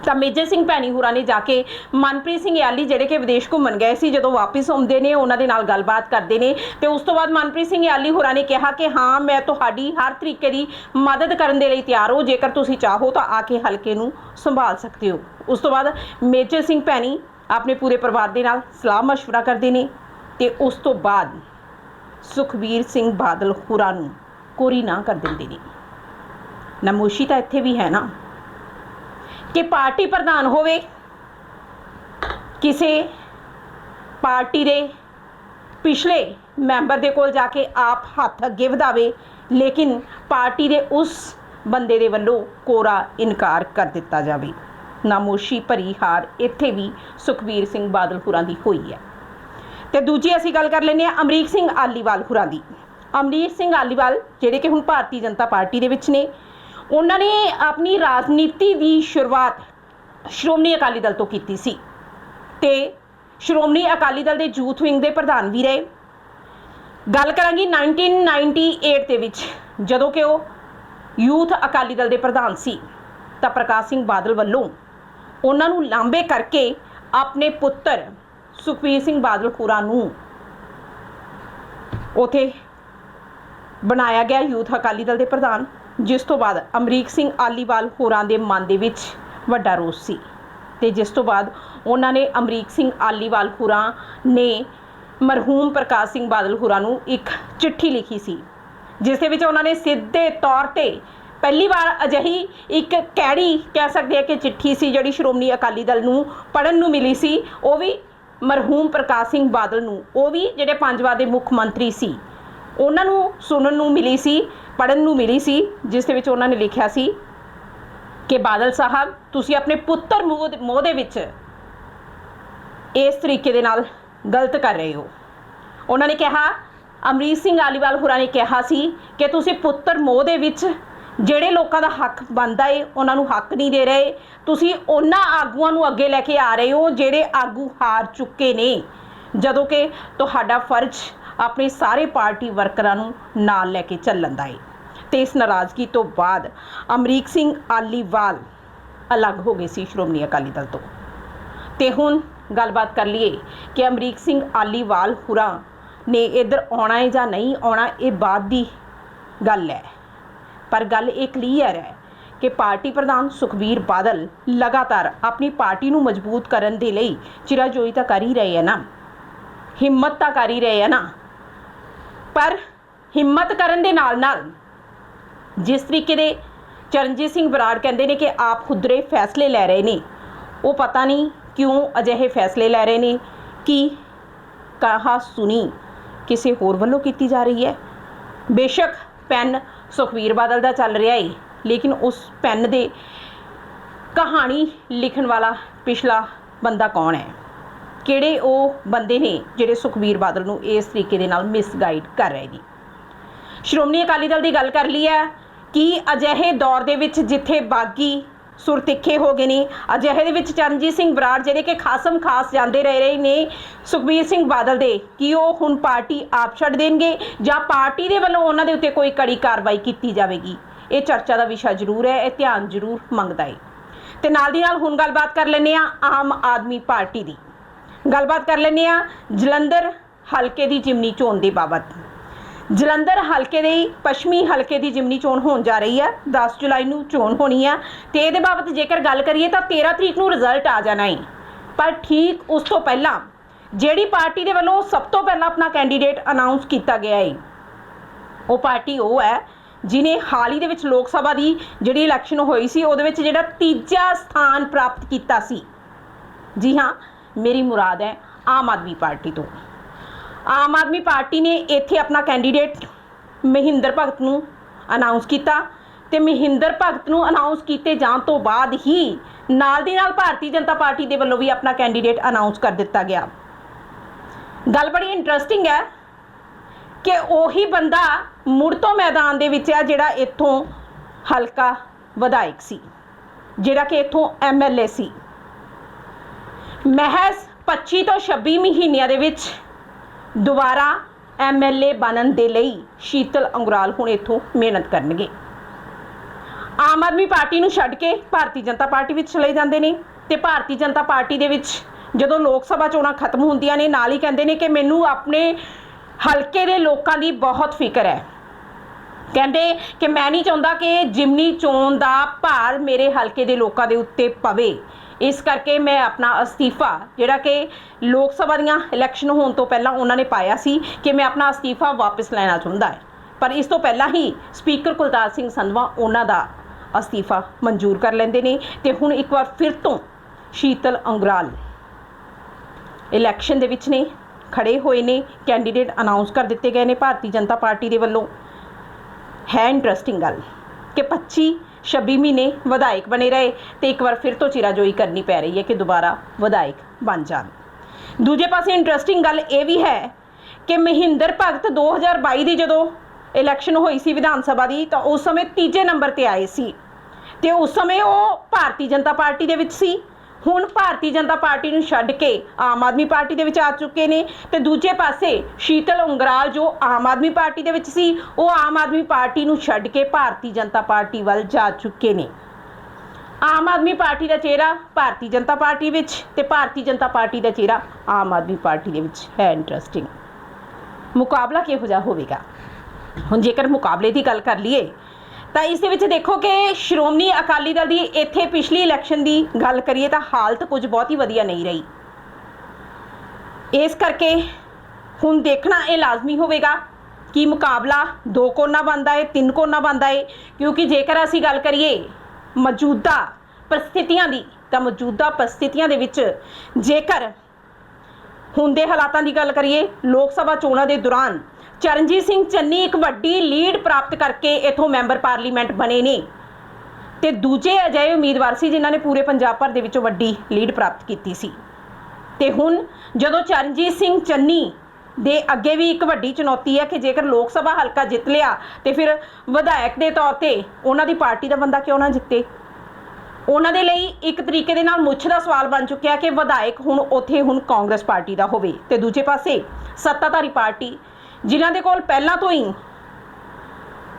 ਤਾਂ ਮੇਜਰ ਸਿੰਘ ਭੈਣੀ ਹੋਰਾਂ ਨੇ ਜਾ ਕੇ ਮਨਪ੍ਰੀਤ ਸਿੰਘ ਯਾਲੀ ਜਿਹੜੇ ਕਿ ਵਿਦੇਸ਼ ਘੁੰਮਣ ਗਏ ਸੀ ਜਦੋਂ ਵਾਪਸ ਆਉਂਦੇ ਨੇ ਉਹਨਾਂ ਦੇ ਨਾਲ ਗੱਲਬਾਤ ਕਰਦੇ ਨੇ ਤੇ ਉਸ ਤੋਂ ਬਾਅਦ ਮਨਪ੍ਰੀਤ ਸਿੰਘ ਯਾਲੀ ਹੋਰਾਂ ਨੇ ਕਿਹਾ ਕਿ ਹਾਂ ਮੈਂ ਤੁਹਾਡੀ ਹਰ ਤਰੀਕੇ ਦੀ ਮਦਦ ਕਰਨ ਦੇ ਲਈ ਤਿਆਰ ਹੋ ਜੇਕਰ ਤੁਸੀਂ ਚਾਹੋ ਤਾਂ ਆ ਕੇ ਹਲਕੇ ਨੂੰ ਸੰਭਾਲ ਸਕਦੇ ਹੋ ਉਸ ਤੋਂ ਬਾਅਦ ਮੇਜਰ ਸਿੰਘ ਭੈਣੀ ਆਪਣੇ ਪੂਰੇ ਪਰਿਵਾਰ ਦੇ ਨਾਲ ਸਲਾਹ مشورہ ਕਰਦੇ ਨੇ ਤੇ ਉਸ ਤੋਂ ਬਾਅਦ ਸੁਖਬੀਰ ਸਿੰਘ ਬਾਦਲ ਹੋਰਾਂ ਨੂੰ ਕੋਰੀ ਨਾ ਕਰ ਦਿੰਦੇ ਨੇ ਨਮੋਸ਼ੀ ਤਾਂ ਇੱਥੇ ਵੀ ਹੈ ਨਾ ਕਿ ਪਾਰਟੀ ਪ੍ਰਧਾਨ ਹੋਵੇ, ਕਿਸੇ ਪਾਰਟੀ ਦੇ ਪਿਛਲੇ ਮੈਂਬਰ ਦੇ ਕੋਲ ਜਾ ਕੇ ਆਪ ਹੱਥ ਅੱਗੇ ਵਧਾਵੇ, ਲੇਕਿਨ ਪਾਰਟੀ ਦੇ ਉਸ ਬੰਦੇ ਦੇ ਵੱਲੋਂ ਕੋਰਾ ਇਨਕਾਰ ਕਰ ਦਿੱਤਾ ਜਾਵੇ। ਨਾਮੋਸ਼ੀ ਭਰੀ ਹਾਰ ਇੱਥੇ ਵੀ ਸੁਖਬੀਰ ਸਿੰਘ ਬਾਦਲ ਹੁਰਾਂ ਦੀ ਹੋਈ ਹੈ। ਤੇ ਦੂਜੀ ਅਸੀਂ ਗੱਲ ਕਰ ਲੈਂਦੇ ਹਾਂ ਅਮਰੀਕ ਸਿੰਘ ਆਲੀਵਾਲ ਹੁਰਾਂ ਦੀ। ਅਮਰੀਕ ਸਿੰਘ ਆਲੀਵਾਲ, ਜਿਹੜੇ ਕਿ ਹੁਣ ਭਾਰਤੀ ਜਨਤਾ ਪਾਰਟੀ ਦੇ ਵਿੱਚ ਨੇ ਉਹਨਾਂ ਨੇ ਆਪਣੀ ਰਾਜਨੀਤੀ ਦੀ ਸ਼ੁਰੂਆਤ ਸ਼੍ਰੋਮਣੀ ਅਕਾਲੀ ਦਲ ਤੋਂ ਕੀਤੀ ਸੀ ਤੇ ਸ਼੍ਰੋਮਣੀ ਅਕਾਲੀ ਦਲ ਦੇ ਯੂਥ ਵਿੰਗ ਦੇ ਪ੍ਰਧਾਨ ਵੀ ਰਹੇ। ਗੱਲ ਕਰਾਂਗੀ 1998 ਦੇ ਵਿੱਚ, ਜਦੋਂ ਕਿ ਉਹ ਯੂਥ ਅਕਾਲੀ ਦਲ ਦੇ ਪ੍ਰਧਾਨ ਸੀ, ਤਾਂ ਪ੍ਰਕਾਸ਼ ਸਿੰਘ ਬਾਦਲ ਵੱਲੋਂ ਉਹਨਾਂ ਨੂੰ ਲਾਂਬੇ ਕਰਕੇ ਆਪਣੇ ਪੁੱਤਰ ਸੁਖਬੀਰ ਸਿੰਘ ਬਾਦਲ ਹੋਰਾਂ ਨੂੰ ਉਥੇ ਬਣਾਇਆ ਗਿਆ ਯੂਥ ਅਕਾਲੀ ਦਲ ਦੇ ਪ੍ਰਧਾਨ। ਜਿਸ ਤੋਂ ਬਾਅਦ ਅਮਰੀਕ ਸਿੰਘ ਆਲੀਵਾਲ ਹੋਰਾਂ ਦੇ ਮਨ ਦੇ ਵਿੱਚ ਵੱਡਾ ਰੋਸ ਸੀ ਤੇ ਜਿਸ ਤੋਂ ਬਾਅਦ ਉਹਨਾਂ ਨੇ ਅਮਰੀਕ ਸਿੰਘ ਆਲੀਵਾਲ ਹੋਰਾਂ ਨੇ ਮਰਹੂਮ ਪ੍ਰਕਾਸ਼ ਸਿੰਘ ਬਾਦਲ ਹੋਰਾਂ ਨੂੰ ਇੱਕ ਚਿੱਠੀ ਲਿਖੀ ਸੀ, ਜਿਸ ਦੇ ਵਿੱਚ ਉਹਨਾਂ ਨੇ ਸਿੱਧੇ ਤੌਰ ਤੇ ਪਹਿਲੀ ਵਾਰ ਅਜਿਹੀ ਇੱਕ ਕੈੜੀ ਕਹਿ ਸਕਦੇ ਆ ਕਿ ਚਿੱਠੀ ਸੀ ਜਿਹੜੀ ਸ਼੍ਰੋਮਣੀ ਅਕਾਲੀ ਦਲ ਨੂੰ ਪੜਨ ਨੂੰ ਮਿਲੀ ਸੀ, ਉਹ ਵੀ ਮਰਹੂਮ ਪ੍ਰਕਾਸ਼ ਸਿੰਘ ਬਾਦਲ ਨੂੰ, ਉਹ ਵੀ ਜਿਹੜੇ ਪੰਜ ਵਾਰ ਦੇ ਮੁੱਖ ਮੰਤਰੀ ਸੀ, ਉਹਨਾਂ ਨੂੰ ਸੁਣਨ ਨੂੰ ਮਿਲੀ ਸੀ ਪੜਨ ਨੂੰ ਮਿਲੀ ਸੀ, ਜਿਸ ਦੇ ਵਿੱਚ ਉਹਨਾਂ ਨੇ ਲਿਖਿਆ ਸੀ ਕਿ ਬਾਦਲ ਸਾਹਿਬ, ਤੁਸੀਂ ਆਪਣੇ ਪੁੱਤਰ ਮੋਹ ਦੇ- ਮੋਹ ਦੇ ਵਿੱਚ ਇਸ ਤਰੀਕੇ ਦੇ ਨਾਲ ਗਲਤ ਕਰ ਰਹੇ ਹੋ। ਉਹਨਾਂ ਨੇ ਕਿਹਾ ਅਮਰੀਤ ਸਿੰਘ ਆਲੀਵਾਲ ਹੋਰਾਂ ਨੇ ਕਿਹਾ ਸੀ ਕਿ ਤੁਸੀਂ ਪੁੱਤਰ ਮੋਹ ਦੇ ਵਿੱਚ ਜਿਹੜੇ ਲੋਕਾਂ ਦਾ ਹੱਕ ਬਣਦਾ ਏ, ਉਹਨਾਂ ਨੂੰ ਹੱਕ ਨਹੀਂ ਦੇ ਰਹੇ। ਤੁਸੀਂ ਉਹਨਾਂ ਆਗੂਆਂ ਨੂੰ ਅੱਗੇ ਲੈ ਕੇ ਆ ਰਹੇ ਹੋ, ਜਿਹੜੇ ਆਗੂ ਹਾਰ ਚੁੱਕੇ ਨੇ। ਜਦੋਂ ਕਿ ਤੁਹਾਡਾ ਫਰਜ਼ ਆਪਣੇ ਸਾਰੇ ਪਾਰਟੀ ਵਰਕਰਾਂ ਨੂੰ ਨਾਲ ਲੈ ਕੇ ਚੱਲਣ ਦਾ ਏ। ਤੇ ਇਸ ਨਾਰਾਜ਼ਗੀ ਤੋਂ ਬਾਅਦ ਅਮਰੀਕ ਸਿੰਘ ਆਲੀਵਾਲ ਅਲੱਗ ਹੋ ਗਏ ਸੀ ਸ਼੍ਰੋਮਣੀ ਅਕਾਲੀ ਦਲ ਤੋਂ। ਤੇ ਹੁਣ ਗੱਲਬਾਤ ਕਰ ਲਈਏ ਕਿ ਅਮਰੀਕ ਸਿੰਘ ਆਲੀਵਾਲ ਹੁਰਾਂ ਨੇ ਇੱਧਰ ਆਉਣਾ ਹੈ ਜਾਂ ਨਹੀਂ ਆਉਣਾ, ਇਹ ਬਾਅਦ ਦੀ ਗੱਲ ਹੈ। ਪਰ ਗੱਲ ਇਹ ਕਲੀਅਰ ਹੈ ਕਿ ਪਾਰਟੀ ਪ੍ਰਧਾਨ ਸੁਖਬੀਰ ਬਾਦਲ ਲਗਾਤਾਰ ਆਪਣੀ ਪਾਰਟੀ ਨੂੰ ਮਜ਼ਬੂਤ ਕਰਨ ਦੇ ਲਈ ਚਿਰਾਜੋਈ ਤਾਂ ਕਰ ਹੀ ਰਹੇ ਹੈ ਨਾ। ਹਿੰਮਤ ਤਾਂ ਕਰ ਹੀ ਰਹੇ ਹੈ ਨਾ। ਪਰ ਹਿੰਮਤ ਕਰਨ ਦੇ ਨਾਲ ਨਾਲ ਜਿਸ ਤਰੀਕੇ ਦੇ ਚਰਨਜੀਤ ਸਿੰਘ ਬਰਾੜ ਕਹਿੰਦੇ ਨੇ ਕਿ ਆਪ ਖੁਦਰੇ ਫੈਸਲੇ ਲੈ ਰਹੇ ਨੇ। ਉਹ ਪਤਾ ਨਹੀਂ ਕਿਉਂ ਅਜਿਹੇ ਫੈਸਲੇ ਲੈ ਰਹੇ ਨੇ ਕਿ ਕਹਾ ਸੁਣੀ ਕਿਸੇ ਹੋਰ ਵੱਲੋਂ ਕੀਤੀ ਜਾ ਰਹੀ ਹੈ। ਬੇਸ਼ੱਕ ਪੈਨ ਸੁਖਵੀਰ ਬਾਦਲ ਦਾ ਚੱਲ ਰਿਹਾ ਏ, ਲੇਕਿਨ ਉਸ ਪੈਨ ਦੇ ਕਹਾਣੀ ਲਿਖਣ ਵਾਲਾ ਪਿਛਲਾ ਬੰਦਾ ਕੌਣ ਹੈ? ਕਿਹੜੇ ਉਹ ਬੰਦੇ ਨੇ ਜਿਹੜੇ ਸੁਖਵੀਰ ਬਾਦਲ ਨੂੰ ਇਸ ਤਰੀਕੇ ਦੇ ਨਾਲ ਮਿਸਗਾਈਡ ਕਰ ਰਹੇ ਨੇ? ਸ਼੍ਰੋਮਣੀ ਅਕਾਲੀ ਦਲ ਦੀ ਗੱਲ ਕਰ ਲਈ ਹੈ ਕੀ ਅਜਿਹੇ ਦੌਰ ਦੇ ਵਿੱਚ ਜਿੱਥੇ ਬਾਗੀ ਸੁਰ ਤਿੱਖੇ ਹੋ ਗਏ ਨੇ, ਅਜਿਹੇ ਦੇ ਵਿੱਚ ਚਰਨਜੀਤ ਸਿੰਘ ਬਰਾੜ ਜਿਹੜੇ ਕਿ ਖਾਸਮ ਖਾਸ ਜਾਂਦੇ ਰਹਿ ਰਹੇ ਨੇ, ਸੁਖਬੀਰ ਸਿੰਘ ਬਾਦਲ ਦੇ, ਕਿ ਉਹ ਹੁਣ ਪਾਰਟੀ ਆਪ ਛੱਡ ਦੇਣਗੇ ਜਾਂ ਪਾਰਟੀ ਦੇ ਵੱਲੋਂ ਉਹਨਾਂ ਦੇ ਉੱਤੇ ਕੋਈ ਕੜੀ ਕਾਰਵਾਈ ਕੀਤੀ ਜਾਵੇਗੀ? ਇਹ ਚਰਚਾ ਦਾ ਵਿਸ਼ਾ ਜ਼ਰੂਰ ਹੈ, ਇਹ ਧਿਆਨ ਜ਼ਰੂਰ ਮੰਗਦਾ ਹੈ ਤੇ ਨਾਲ ਦੀ ਨਾਲ ਹੁਣ ਗੱਲਬਾਤ ਕਰ ਲੈਂਦੇ ਆ ਆਮ ਆਦਮੀ ਪਾਰਟੀ ਦੀ। ਗੱਲਬਾਤ ਕਰ ਲੈਂਦੇ ਆ ਜਲੰਧਰ ਹਲਕੇ ਦੀ ਜਿਮਨੀ ਚੋਣ ਦੇ ਬਾਬਤ। ਜਲੰਧਰ ਹਲਕੇ ਦੇ ਪੱਛਮੀ ਹਲਕੇ ਦੀ ਜਿਮਨੀ ਚੋਣ ਹੋਣ ਜਾ ਰਹੀ ਹੈ। 10 ਜੁਲਾਈ ਨੂੰ ਚੋਣ ਹੋਣੀ ਹੈ। ਤੇ ਇਹਦੇ ਬਾਬਤ ਜੇਕਰ ਗੱਲ ਕਰੀਏ ਤਾਂ 13 ਤਰੀਕ ਨੂੰ ਰਿਜ਼ਲਟ ਆ ਜਾਣਾ ਹੈ। ਪਰ ਠੀਕ ਉਸ ਤੋਂ ਪਹਿਲਾਂ ਜਿਹੜੀ ਪਾਰਟੀ ਦੇ ਵੱਲੋਂ ਸਭ ਤੋਂ ਪਹਿਲਾਂ ਆਪਣਾ ਕੈਂਡੀਡੇਟ ਅਨਾਉਂਸ ਕੀਤਾ ਗਿਆ ਹੈ, ਉਹ ਪਾਰਟੀ ਉਹ ਹੈ ਜਿਨੇ ਹਾਲ ਹੀ ਦੇ ਵਿੱਚ ਲੋਕ ਸਭਾ ਦੀ ਜਿਹੜੀ ਇਲੈਕਸ਼ਨ ਹੋਈ ਸੀ, ਉਹਦੇ ਵਿੱਚ ਜਿਹੜਾ ਤੀਜਾ ਸਥਾਨ ਪ੍ਰਾਪਤ ਕੀਤਾ ਸੀ। ਜੀ ਹਾਂ, ਮੇਰੀ ਮੁਰਾਦ ਹੈ ਆਮ ਆਦਮੀ ਪਾਰਟੀ ਤੋਂ। ਆਮ ਆਦਮੀ ਪਾਰਟੀ ਨੇ ਇੱਥੇ ਆਪਣਾ ਕੈਂਡੀਡੇਟ ਮਹਿੰਦਰ ਭਗਤ ਨੂੰ ਅਨਾਉਂਸ ਕੀਤਾ ਤੇ ਮਹਿੰਦਰ ਭਗਤ ਨੂੰ ਅਨਾਉਂਸ ਕੀਤੇ ਜਾਣ ਤੋਂ ਬਾਅਦ ਹੀ ਨਾਲ ਦੀ ਨਾਲ ਭਾਰਤੀ ਜਨਤਾ ਪਾਰਟੀ ਦੇ ਵੱਲੋਂ ਵੀ ਆਪਣਾ ਕੈਂਡੀਡੇਟ ਅਨਾਉਂਸ ਕਰ ਦਿੱਤਾ ਗਿਆ। ਗੱਲ ਬੜੀ ਇੰਟਰਸਟਿੰਗ ਹੈ ਕਿ ਉਹੀ ਬੰਦਾ ਮੁੜ ਤੋਂ ਮੈਦਾਨ ਦੇ ਵਿੱਚ ਆ ਜਿਹੜਾ ਇੱਥੋਂ ਹਲਕਾ ਵਿਧਾਇਕ ਸੀ, ਜਿਹੜਾ ਕਿ ਇੱਥੋਂ ਐਮਐਲਏ ਸੀ। ਮਹਿਜ਼ 25 ਤੋਂ 26 ਮਹੀਨਿਆਂ ਦੇ ਵਿੱਚ ਦੁਬਾਰਾ ਐਮਐਲਏ ਬਣਨ ਦੇ ਲਈ ਸ਼ੀਤਲ ਅੰਗਰਾਲ ਹੁਣ ਇੱਥੋਂ ਮਿਹਨਤ ਕਰਨਗੇ। ਆਮ ਆਦਮੀ ਪਾਰਟੀ ਨੂੰ ਛੱਡ ਕੇ ਭਾਰਤੀ ਜਨਤਾ ਪਾਰਟੀ ਵਿੱਚ ਚਲੇ ਜਾਂਦੇ ਨੇ ਤੇ ਭਾਰਤੀ ਜਨਤਾ ਪਾਰਟੀ ਦੇ ਵਿੱਚ ਜਦੋਂ ਲੋਕ ਸਭਾ ਚੋਣਾਂ ਖਤਮ ਹੁੰਦੀਆਂ ਨੇ, ਨਾਲ ਹੀ ਕਹਿੰਦੇ ਨੇ ਕਿ ਮੈਨੂੰ ਆਪਣੇ ਹਲਕੇ ਦੇ ਲੋਕਾਂ ਦੀ ਬਹੁਤ ਫਿਕਰ ਹੈ। ਕਹਿੰਦੇ ਕਿ ਮੈਂ ਨਹੀਂ ਚਾਹੁੰਦਾ ਕਿ ਜਿਮਨੀ ਚੋਣ ਦਾ ਭਾਰ ਮੇਰੇ ਹਲਕੇ ਦੇ ਲੋਕਾਂ ਦੇ ਉੱਤੇ ਪਵੇ। ਇਸ ਕਰਕੇ ਮੈਂ ਆਪਣਾ ਅਸਤੀਫਾ, ਜਿਹੜਾ ਕਿ ਲੋਕ ਸਭਾ ਦੀਆਂ ਇਲੈਕਸ਼ਨ ਹੋਣ ਤੋਂ ਪਹਿਲਾਂ ਉਹਨਾਂ ਨੇ ਪਾਇਆ ਸੀ ਕਿ ਮੈਂ ਆਪਣਾ ਅਸਤੀਫਾ ਵਾਪਸ ਲੈਣਾ ਚਾਹੁੰਦਾ ਹੈ। ਪਰ ਇਸ ਤੋਂ ਪਹਿਲਾਂ ਹੀ ਸਪੀਕਰ ਕੁਲਤਾਰ ਸਿੰਘ ਸੰਧਵਾ ਉਹਨਾਂ ਦਾ ਅਸਤੀਫਾ ਮਨਜ਼ੂਰ ਕਰ ਲੈਂਦੇ ਨੇ ਤੇ ਹੁਣ ਇੱਕ ਵਾਰ ਫਿਰ ਤੋਂ ਸ਼ੀਤਲ ਅੰਗਰਾਲ ਇਲੈਕਸ਼ਨ ਦੇ ਵਿੱਚ ਨੇ, ਖੜੇ ਹੋਏ ਨੇ ਕੈਂਡੀਡੇਟ ਅਨਾਉਂਸ ਕਰ ਦਿੱਤੇ ਗਏ ਨੇ ਭਾਰਤੀ ਜਨਤਾ ਪਾਰਟੀ ਦੇ ਵੱਲੋਂ। ਹੈ ਇੰਟਰਸਟਿੰਗ ਗੱਲ ਕਿ 25 26 ਮਹੀਨੇ ਵਿਧਾਇਕ ਬਣੇ ਰਹੇ ਤੇ ਇੱਕ ਵਾਰ ਫਿਰ ਤੋਂ ਚਿਰਾਜੋਈ ਕਰਨੀ ਪੈ ਰਹੀ ਹੈ ਕਿ ਦੁਬਾਰਾ ਵਿਧਾਇਕ ਬਣ ਜਾਣ। ਦੂਜੇ ਪਾਸੇ ਇੰਟਰਸਟਿੰਗ ਗੱਲ ਇਹ ਵੀ ਹੈ ਕਿ ਮਹਿੰਦਰ ਭਗਤ 2022 ਦੀ ਜਦੋਂ ਇਲੈਕਸ਼ਨ ਹੋਈ ਸੀ ਵਿਧਾਨ ਸਭਾ ਦੀ, ਤਾਂ ਉਸ ਸਮੇਂ ਤੀਜੇ ਨੰਬਰ ਤੇ ਆਏ ਸੀ ਤੇ ਉਸ ਸਮੇਂ ਉਹ ਭਾਰਤੀ ਜਨਤਾ ਪਾਰਟੀ ਦੇ ਵਿੱਚ ਸੀ। ਹੁਣ ਭਾਰਤੀ ਜਨਤਾ ਪਾਰਟੀ ਨੂੰ ਛੱਡ ਕੇ ਆਮ ਆਦਮੀ ਪਾਰਟੀ ਦੇ ਵਿੱਚ ਆ ਚੁੱਕੇ ਨੇ ਤੇ ਦੂਜੇ ਪਾਸੇ ਸ਼ੀਤਲ ਉਂਗਰਾਲ ਜੋ ਆਮ ਆਦਮੀ ਪਾਰਟੀ ਦੇ ਵਿੱਚ ਸੀ, ਉਹ ਆਮ ਆਦਮੀ ਪਾਰਟੀ ਨੂੰ ਛੱਡ ਕੇ ਭਾਰਤੀ ਜਨਤਾ ਪਾਰਟੀ ਵੱਲ ਜਾ ਚੁੱਕੇ ਨੇ। ਆਮ ਆਦਮੀ ਪਾਰਟੀ ਦਾ ਚਿਹਰਾ ਭਾਰਤੀ ਜਨਤਾ ਪਾਰਟੀ ਵਿੱਚ ਤੇ ਭਾਰਤੀ ਜਨਤਾ ਪਾਰਟੀ ਦਾ ਚਿਹਰਾ ਆਮ ਆਦਮੀ ਪਾਰਟੀ ਦੇ ਵਿੱਚ ਹੈ ਇੰਟਰਸਟਿੰਗ ਮੁਕਾਬਲਾ ਕਿਹੋ ਜਿਹਾ ਹੋਵੇਗਾ? ਹੁਣ ਜੇਕਰ ਮੁਕਾਬਲੇ ਦੀ ਗੱਲ ਕਰ ਲਈਏ ਤਾਂ ਇਸ ਦੇ ਵਿੱਚ ਦੇਖੋ ਕਿ ਸ਼੍ਰੋਮਣੀ ਅਕਾਲੀ ਦਲ ਦੀ ਇੱਥੇ ਪਿਛਲੀ ਇਲੈਕਸ਼ਨ ਦੀ ਗੱਲ ਕਰੀਏ ਤਾਂ ਹਾਲਤ ਕੁਝ ਬਹੁਤ ਹੀ ਵਧੀਆ ਨਹੀਂ ਰਹੀ। ਇਸ ਕਰਕੇ ਹੁਣ ਦੇਖਣਾ ਇਹ ਲਾਜ਼ਮੀ ਹੋਵੇਗਾ ਕਿ ਮੁਕਾਬਲਾ ਦੋ ਕੋਨਾ ਬਣਦਾ ਹੈ ਤਿੰਨ ਕੋਨਾ ਬਣਦਾ ਹੈ ਕਿਉਂਕਿ ਜੇਕਰ ਅਸੀਂ ਗੱਲ ਕਰੀਏ ਮੌਜੂਦਾ ਪਰਿਸਥਿਤੀਆਂ ਦੀ, ਤਾਂ ਮੌਜੂਦਾ ਪਰਿਸਥਿਤੀਆਂ ਦੇ ਵਿੱਚ ਜੇਕਰ ਹੁਣ ਦੇ ਹਾਲਾਤਾਂ ਦੀ ਗੱਲ ਕਰੀਏ, ਲੋਕ ਸਭਾ ਚੋਣਾਂ ਦੇ ਦੌਰਾਨ ਚਰਨਜੀਤ ਸਿੰਘ ਚੰਨੀ ਇੱਕ ਵੱਡੀ ਲੀਡ ਪ੍ਰਾਪਤ ਕਰਕੇ ਇਥੋਂ ਮੈਂਬਰ ਪਾਰਲੀਮੈਂਟ ਬਣੇ ਨੇ। ਤੇ ਦੂਜੇ ਅਜਿਹੇ ਉਮੀਦਵਾਰ ਸੀ ਜਿਨ੍ਹਾਂ ਨੇ ਪੂਰੇ ਪੰਜਾਬ ਭਰ ਦੇ ਵਿੱਚੋਂ ਵੱਡੀ ਲੀਡ ਪ੍ਰਾਪਤ ਕੀਤੀ ਸੀ। ਤੇ ਹੁਣ ਜਦੋਂ ਚਰਨਜੀਤ ਸਿੰਘ ਚੰਨੀ ਦੇ ਅੱਗੇ ਵੀ ਇੱਕ ਵੱਡੀ ਚੁਣੌਤੀ ਹੈ ਕਿ ਜੇਕਰ ਲੋਕ ਸਭਾ ਹਲਕਾ ਜਿੱਤ ਲਿਆ ਤੇ ਫਿਰ ਵਿਧਾਇਕ ਦੇ ਤੌਰ ਤੇ ਉਹਨਾਂ ਦੀ ਪਾਰਟੀ ਦਾ ਬੰਦਾ ਕਿਉਂ ਨਾ ਜਿੱਤੇ? ਉਹਨਾਂ ਦੇ ਲਈ ਇੱਕ ਤਰੀਕੇ ਦੇ ਨਾਲ ਮੁੱਛ ਦਾ ਸਵਾਲ ਬਣ ਚੁੱਕਿਆ ਕਿ ਵਿਧਾਇਕ ਹੁਣ ਉੱਥੇ ਹੁਣ ਕਾਂਗਰਸ ਪਾਰਟੀ ਦਾ ਹੋਵੇ। ਤੇ ਦੂਜੇ ਪਾਸੇ ਸੱਤਾਧਾਰੀ ਪਾਰਟੀ ਜਿਨ੍ਹਾਂ ਦੇ ਕੋਲ ਪਹਿਲਾਂ ਤੋਂ ਹੀ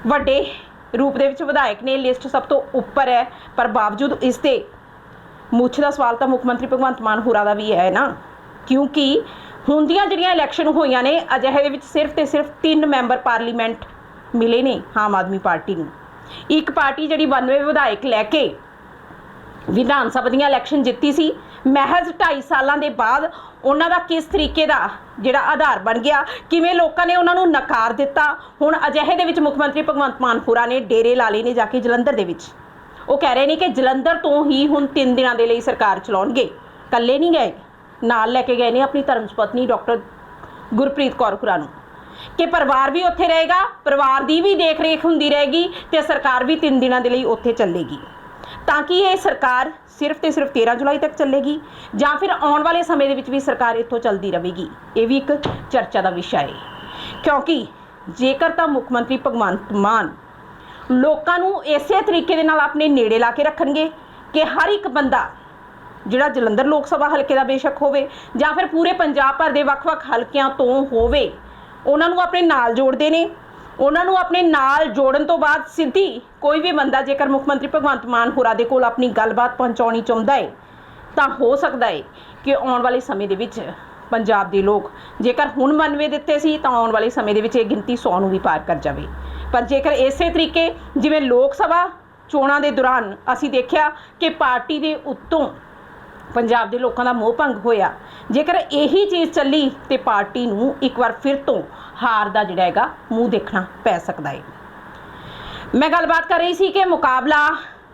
ਵੱਡੇ ਰੂਪ ਦੇ ਵਿੱਚ ਵਿਧਾਇਕ ਨੇ, ਲਿਸਟ ਸਭ ਤੋਂ ਉੱਪਰ ਹੈ। ਪਰ ਬਾਵਜੂਦ ਇਸ ਦੇ ਮੁੱਛ ਦਾ ਸਵਾਲ ਤਾਂ ਮੁੱਖ ਮੰਤਰੀ ਭਗਵੰਤ ਮਾਨ ਹੋਰਾਂ ਦਾ ਵੀ ਹੈ ਨਾ। ਕਿਉਂਕਿ ਹੁਣ ਦੀਆਂ ਜਿਹੜੀਆਂ ਇਲੈਕਸ਼ਨ ਹੋਈਆਂ ਨੇ, ਅਜਿਹੇ ਦੇ ਵਿੱਚ ਸਿਰਫ ਤੇ ਸਿਰਫ ਤਿੰਨ ਮੈਂਬਰ ਪਾਰਲੀਮੈਂਟ ਮਿਲੇ ਨੇ ਆਮ ਆਦਮੀ ਪਾਰਟੀ ਨੂੰ। ਇੱਕ ਪਾਰਟੀ ਜਿਹੜੀ 92 ਵਿਧਾਇਕ ਲੈ ਕੇ ਵਿਧਾਨ ਸਭਾ ਦੀਆਂ ਇਲੈਕਸ਼ਨ ਜਿੱਤੀ ਸੀ, ਮਹਿਜ਼ 2.5 ਸਾਲਾਂ ਦੇ ਬਾਅਦ ਉਹਨਾਂ ਦਾ ਕਿਸ ਤਰੀਕੇ ਦਾ ਜਿਹੜਾ ਆਧਾਰ ਬਣ ਗਿਆ? ਕਿਵੇਂ ਲੋਕਾਂ ਨੇ ਉਹਨਾਂ ਨੂੰ ਨਕਾਰ ਦਿੱਤਾ? ਹੁਣ ਅਜਿਹੇ ਦੇ ਵਿੱਚ ਮੁੱਖ ਮੰਤਰੀ ਭਗਵੰਤ ਮਾਨ ਹੋਰਾਂ ਨੇ ਡੇਰੇ ਲਾ ਲਏ ਨੇ ਜਾ ਕੇ ਜਲੰਧਰ ਦੇ ਵਿੱਚ। ਉਹ ਕਹਿ ਰਹੇ ਨੇ ਕਿ ਜਲੰਧਰ ਤੋਂ ਹੀ ਹੁਣ 3 ਦਿਨਾਂ ਦੇ ਲਈ ਸਰਕਾਰ ਚਲਾਉਣਗੇ। ਇਕੱਲੇ ਨਹੀਂ ਗਏ। ਨਾਲ ਲੈ ਕੇ ਗਏ ਨੇ ਆਪਣੀ ਧਰਮ ਪਤਨੀ ਡਾਕਟਰ ਗੁਰਪ੍ਰੀਤ ਕੌਰ ਖੁਰਾ ਨੂੰ। ਕਿ ਪਰਿਵਾਰ ਵੀ ਉੱਥੇ ਰਹੇਗਾ, ਪਰਿਵਾਰ ਦੀ ਵੀ ਦੇਖ ਰੇਖ ਹੁੰਦੀ ਰਹੇਗੀ ਤੇ ਸਰਕਾਰ ਵੀ 3 ਦਿਨਾਂ ਦੇ ਲਈ ਉੱਥੇ ਚੱਲੇਗੀ। ਤਾਂ ਕਿ ਇਹ ਸਰਕਾਰ ਸਿਰਫ ਤੇ ਸਿਰਫ 13 ਜੁਲਾਈ ਤੱਕ ਚੱਲੇਗੀ ਜਾਂ ਫਿਰ ਆਉਣ ਵਾਲੇ ਸਮੇਂ ਦੇ ਵਿੱਚ ਵੀ ਸਰਕਾਰ ਇੱਥੋਂ ਚੱਲਦੀ ਰਹੇਗੀ। ਇਹ ਵੀ ਇੱਕ ਚਰਚਾ ਦਾ ਵਿਸ਼ਾ ਹੈ। ਕਿਉਂਕਿ ਜੇਕਰ ਤਾਂ ਮੁੱਖ ਮੰਤਰੀ ਭਗਵੰਤ ਮਾਨ ਲੋਕਾਂ ਨੂੰ ਇਸੇ ਤਰੀਕੇ ਦੇ ਨਾਲ ਆਪਣੇ ਨੇੜੇ ਲਾ ਕੇ ਰੱਖਣਗੇ ਕਿ ਹਰ ਇੱਕ ਬੰਦਾ ਜਿਹੜਾ ਜਲੰਧਰ ਲੋਕ ਸਭਾ ਹਲਕੇ ਦਾ ਬੇਸ਼ੱਕ ਹੋਵੇ ਜਾਂ ਫਿਰ ਪੂਰੇ ਪੰਜਾਬ ਭਰ ਦੇ ਵੱਖ-ਵੱਖ ਹਲਕਿਆਂ ਤੋਂ ਹੋਵੇ, ਉਹਨਾਂ ਨੂੰ ਆਪਣੇ ਨਾਲ ਜੋੜਦੇ ਨੇ ਉਹਨਾਂ ਨੂੰ ਆਪਣੇ ਨਾਲ ਜੋੜਨ ਤੋਂ ਬਾਅਦ ਸਿੱਧੀ ਕੋਈ ਵੀ ਬੰਦਾ ਜੇਕਰ ਮੁੱਖ ਮੰਤਰੀ ਭਗਵੰਤ ਮਾਨ ਹੋਰਾਂ ਦੇ ਕੋਲ ਆਪਣੀ ਗੱਲਬਾਤ ਪਹੁੰਚਾਉਣੀ ਚਾਹੁੰਦਾ ਹੈ, ਤਾਂ ਹੋ ਸਕਦਾ ਹੈ ਕਿ ਆਉਣ ਵਾਲੇ ਸਮੇਂ ਦੇ ਵਿੱਚ ਪੰਜਾਬ ਦੇ ਲੋਕ ਜੇਕਰ ਹੁਣ ਮੰਨਵੇ ਦਿੱਤੇ ਸੀ, ਤਾਂ ਆਉਣ ਵਾਲੇ ਸਮੇਂ ਦੇ ਵਿੱਚ ਇਹ ਗਿਣਤੀ 100 ਨੂੰ ਵੀ ਪਾਰ ਕਰ ਜਾਵੇ। ਪਰ ਜੇਕਰ ਇਸੇ ਤਰੀਕੇ ਜਿਵੇਂ ਲੋਕ ਸਭਾ ਚੋਣਾਂ ਦੇ ਦੌਰਾਨ ਅਸੀਂ ਦੇਖਿਆ ਕਿ ਪਾਰਟੀ ਦੇ ਉੱਤੋਂ ਪੰਜਾਬ ਦੇ ਲੋਕਾਂ ਦਾ ਮੋਹ ਭੰਗ ਹੋਇਆ। ਜੇਕਰ ਇਹੀ ਚੀਜ਼ ਚੱਲੀ ਤੇ ਪਾਰਟੀ ਨੂੰ ਇੱਕ ਵਾਰ ਫਿਰ ਤੋਂ ਹਾਰ ਦਾ ਜਿਹੜਾ ਹੈਗਾ ਮੂੰਹ ਦੇਖਣਾ ਪੈ ਸਕਦਾ ਹੈ ਮੈਂ ਗੱਲਬਾਤ ਕਰ ਰਹੀ ਸੀ ਕਿ ਮੁਕਾਬਲਾ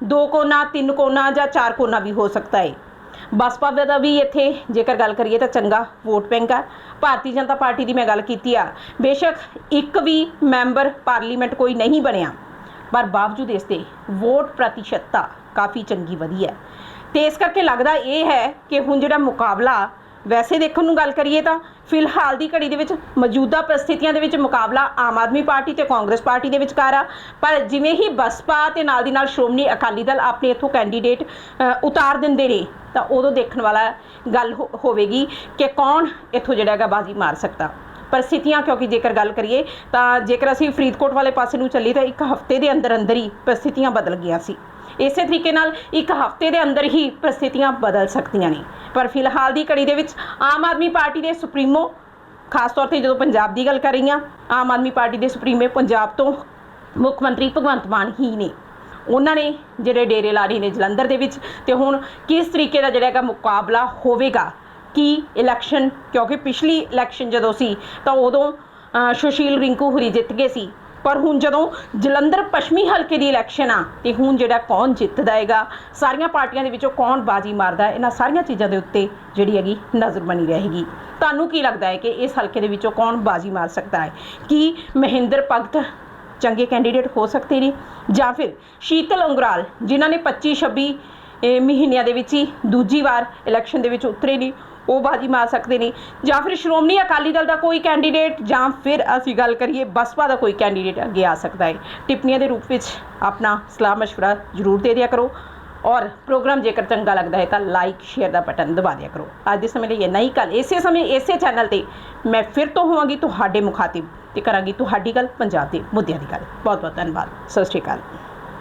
ਦੋ ਕੋਨਾ, ਤਿੰਨ ਕੋਨਾ ਜਾਂ ਚਾਰ ਕੋਨਾ ਵੀ ਹੋ ਸਕਦਾ ਹੈ ਬਸਪਾ ਦਾ ਵੀ ਇੱਥੇ ਜੇਕਰ ਗੱਲ ਕਰੀਏ ਤਾਂ ਚੰਗਾ ਵੋਟ ਬੈਂਕ ਹੈ ਭਾਰਤੀ ਜਨਤਾ ਪਾਰਟੀ ਦੀ ਮੈਂ ਗੱਲ ਕੀਤੀ ਆ। ਬੇਸ਼ੱਕ ਇੱਕ ਵੀ ਮੈਂਬਰ ਪਾਰਲੀਮੈਂਟ ਕੋਈ ਨਹੀਂ ਬਣਿਆ। ਪਰ ਬਾਵਜੂਦ ਇਸ ਦੇ ਵੋਟ ਪ੍ਰਤੀਸ਼ਤਤਾ ਕਾਫੀ ਚੰਗੀ ਵਧੀ ਹੈ। ਤੇ ਇਸ ਕਰਕੇ ਲੱਗਦਾ ਇਹ ਹੈ ਕਿ ਹੁਣ ਜਿਹੜਾ ਮੁਕਾਬਲਾ, ਵੈਸੇ ਦੇਖਣ ਨੂੰ ਗੱਲ ਕਰੀਏ ਤਾਂ ਫਿਲਹਾਲ ਦੀ ਘੜੀ ਦੇ ਵਿੱਚ ਮੌਜੂਦਾ ਪ੍ਰਸਥਿਤੀਆਂ ਦੇ ਵਿੱਚ ਮੁਕਾਬਲਾ ਆਮ ਆਦਮੀ ਪਾਰਟੀ ਤੇ ਕਾਂਗਰਸ ਪਾਰਟੀ ਦੇ ਵਿਚਕਾਰ ਆ। ਪਰ ਜਿਵੇਂ ਹੀ ਬਸਪਾ ਤੇ ਨਾਲ ਦੀ ਨਾਲ ਸ਼੍ਰੋਮਣੀ ਅਕਾਲੀ ਦਲ ਆਪਣੇ ਇੱਥੋਂ ਕੈਂਡੀਡੇਟ ਉਤਾਰ ਦਿੰਦੇ ਨੇ, ਤਾਂ ਉਦੋਂ ਦੇਖਣ ਵਾਲਾ ਗੱਲ ਹੋ- ਹੋਵੇਗੀ ਕਿ ਕੌਣ ਇੱਥੋਂ ਜਿਹੜਾ ਹੈਗਾ ਬਾਜ਼ੀ ਮਾਰ ਸਕਦਾ। ਪਰਿਸਥਿਤੀਆਂ ਕਿਉਂਕਿ ਜੇਕਰ ਗੱਲ ਕਰੀਏ ਤਾਂ ਜੇਕਰ ਅਸੀਂ ਫਰੀਦਕੋਟ ਵਾਲੇ ਪਾਸੇ ਨੂੰ ਚੱਲੀ ਤਾਂ ਇੱਕ ਹਫ਼ਤੇ ਦੇ ਅੰਦਰ ਅੰਦਰ ਹੀ ਪਰਿਸਥਿਤੀਆਂ ਬਦਲ ਗਈਆਂ ਸੀ। ਇਸੇ ਤਰੀਕੇ ਨਾਲ ਇੱਕ ਹਫ਼ਤੇ ਦੇ ਅੰਦਰ ਹੀ ਪ੍ਰਸਥਿਤੀਆਂ ਬਦਲ ਸਕਦੀਆਂ ਨੇ। ਪਰ ਫਿਲਹਾਲ ਦੀ ਘੜੀ ਦੇ ਵਿੱਚ ਆਮ ਆਦਮੀ ਪਾਰਟੀ ਦੇ ਸੁਪਰੀਮੋ, ਖਾਸ ਤੌਰ ਤੇ ਜਦੋਂ ਪੰਜਾਬ ਦੀ ਗੱਲ ਕਰ ਰਹੀ ਹਾਂ ਆਮ ਆਦਮੀ ਪਾਰਟੀ ਦੇ ਸੁਪਰੀਮੋ ਪੰਜਾਬ ਤੋਂ ਮੁੱਖ ਮੰਤਰੀ ਭਗਵੰਤ ਮਾਨ ਹੀ ਨੇ। ਉਹਨਾਂ ਨੇ ਜਿਹੜੇ ਡੇਰੇ ਲਾ ਰਹੇ ਨੇ ਜਲੰਧਰ ਦੇ ਵਿੱਚ ਤੇ ਹੁਣ ਕਿਸ ਤਰੀਕੇ ਦਾ ਜਿਹੜਾ ਹੈਗਾ ਮੁਕਾਬਲਾ ਹੋਵੇਗਾ, ਕੀ ਇਲੈਕਸ਼ਨ, ਕਿਉਂਕਿ ਪਿਛਲੀ ਇਲੈਕਸ਼ਨ ਜਦੋਂ ਸੀ ਤਾਂ ਉਦੋਂ ਸੁਸ਼ੀਲ ਰਿੰਕੂ ਹੁਰੀ ਜਿੱਤ ਗਏ ਸੀ। ਪਰ ਹੁਣ ਜਦੋਂ ਜਲੰਧਰ ਪੱਛਮੀ ਹਲਕੇ ਦੀ ਇਲੈਕਸ਼ਨ ਆ, ਤੇ ਹੁਣ ਜਿਹੜਾ ਕੌਣ ਜਿੱਤਦਾ ਹੈਗਾ ਸਾਰੀਆਂ ਪਾਰਟੀਆਂ ਦੇ ਵਿੱਚੋਂ ਕੌਣ ਬਾਜੀ ਮਾਰਦਾ, ਇਹਨਾਂ ਸਾਰੀਆਂ ਚੀਜ਼ਾਂ ਦੇ ਉੱਤੇ ਜਿਹੜੀ ਹੈਗੀ ਨਜ਼ਰ ਬਣੀ ਰਹੇਗੀ। ਤੁਹਾਨੂੰ ਕੀ ਲੱਗਦਾ ਹੈ ਕਿ ਇਸ ਹਲਕੇ ਦੇ ਵਿੱਚੋਂ ਕੌਣ ਬਾਜੀ ਮਾਰ ਸਕਦਾ ਹੈ? ਕੀ ਮਹਿੰਦਰ ਭਗਤ ਚੰਗੇ ਕੈਂਡੀਡੇਟ ਹੋ ਸਕਦੇ ਨੇ? ਜਾਂ ਫਿਰ ਸ਼ੀਤਲ ਉਂਗਰਾਲ ਜਿਨ੍ਹਾਂ ਨੇ 25 26 ਮਹੀਨਿਆਂ ਦੇ ਵਿੱਚ ਹੀ ਦੂਜੀ ਵਾਰ ਇਲੈਕਸ਼ਨ ਦੇ ਵਿੱਚ ਉਤਰੇ ਨੇ ਉਹ ਬਾਜੀ ਮਾਰ ਸਕਦੇ ਨੇ ਜਾਂ ਫਿਰ ਸ਼੍ਰੋਮਣੀ ਅਕਾਲੀ ਦਲ ਦਾ ਕੋਈ ਕੈਂਡੀਡੇਟ ਜਾਂ ਫਿਰ ਅਸੀਂ ਗੱਲ ਕਰੀਏ ਬਸਪਾ ਦਾ ਕੋਈ ਕੈਂਡੀਡੇਟ ਅੱਗੇ ਆ ਸਕਦਾ ਹੈ। ਟਿੱਪਣੀਆਂ ਦੇ ਰੂਪ ਵਿੱਚ ਆਪਣਾ ਸਲਾਹ ਮਸ਼ਵਰਾ ਜ਼ਰੂਰ ਦੇ ਦਿਆ ਕਰੋ ਔਰ ਪ੍ਰੋਗਰਾਮ ਜੇਕਰ ਚੰਗਾ ਲੱਗਦਾ ਹੈ ਤਾਂ ਲਾਈਕ ਸ਼ੇਅਰ ਦਾ ਬਟਨ ਦਬਾ ਦਿਆ ਕਰੋ। ਅੱਜ ਦੇ ਸਮੇਂ ਲਈ ਇਹ ਨਹੀਂ ਕੱਲ ਇਸੇ ਸਮੇਂ ਇਸੇ ਚੈਨਲ ਤੇ ਮੈਂ ਫਿਰ ਤੋਂ ਹੋਵਾਂਗੀ ਤੁਹਾਡੇ ਮੁਖਾਤਿਬ ਤੇ ਕਰਾਂਗੀ ਤੁਹਾਡੀ ਗੱਲ ਪੰਜਾਬ ਦੇ ਮੁੱਦਿਆਂ ਦੀ ਗੱਲ। ਬਹੁਤ ਬਹੁਤ ਧੰਨਵਾਦ। ਸਤਿ ਸ਼੍ਰੀ ਅਕਾਲ।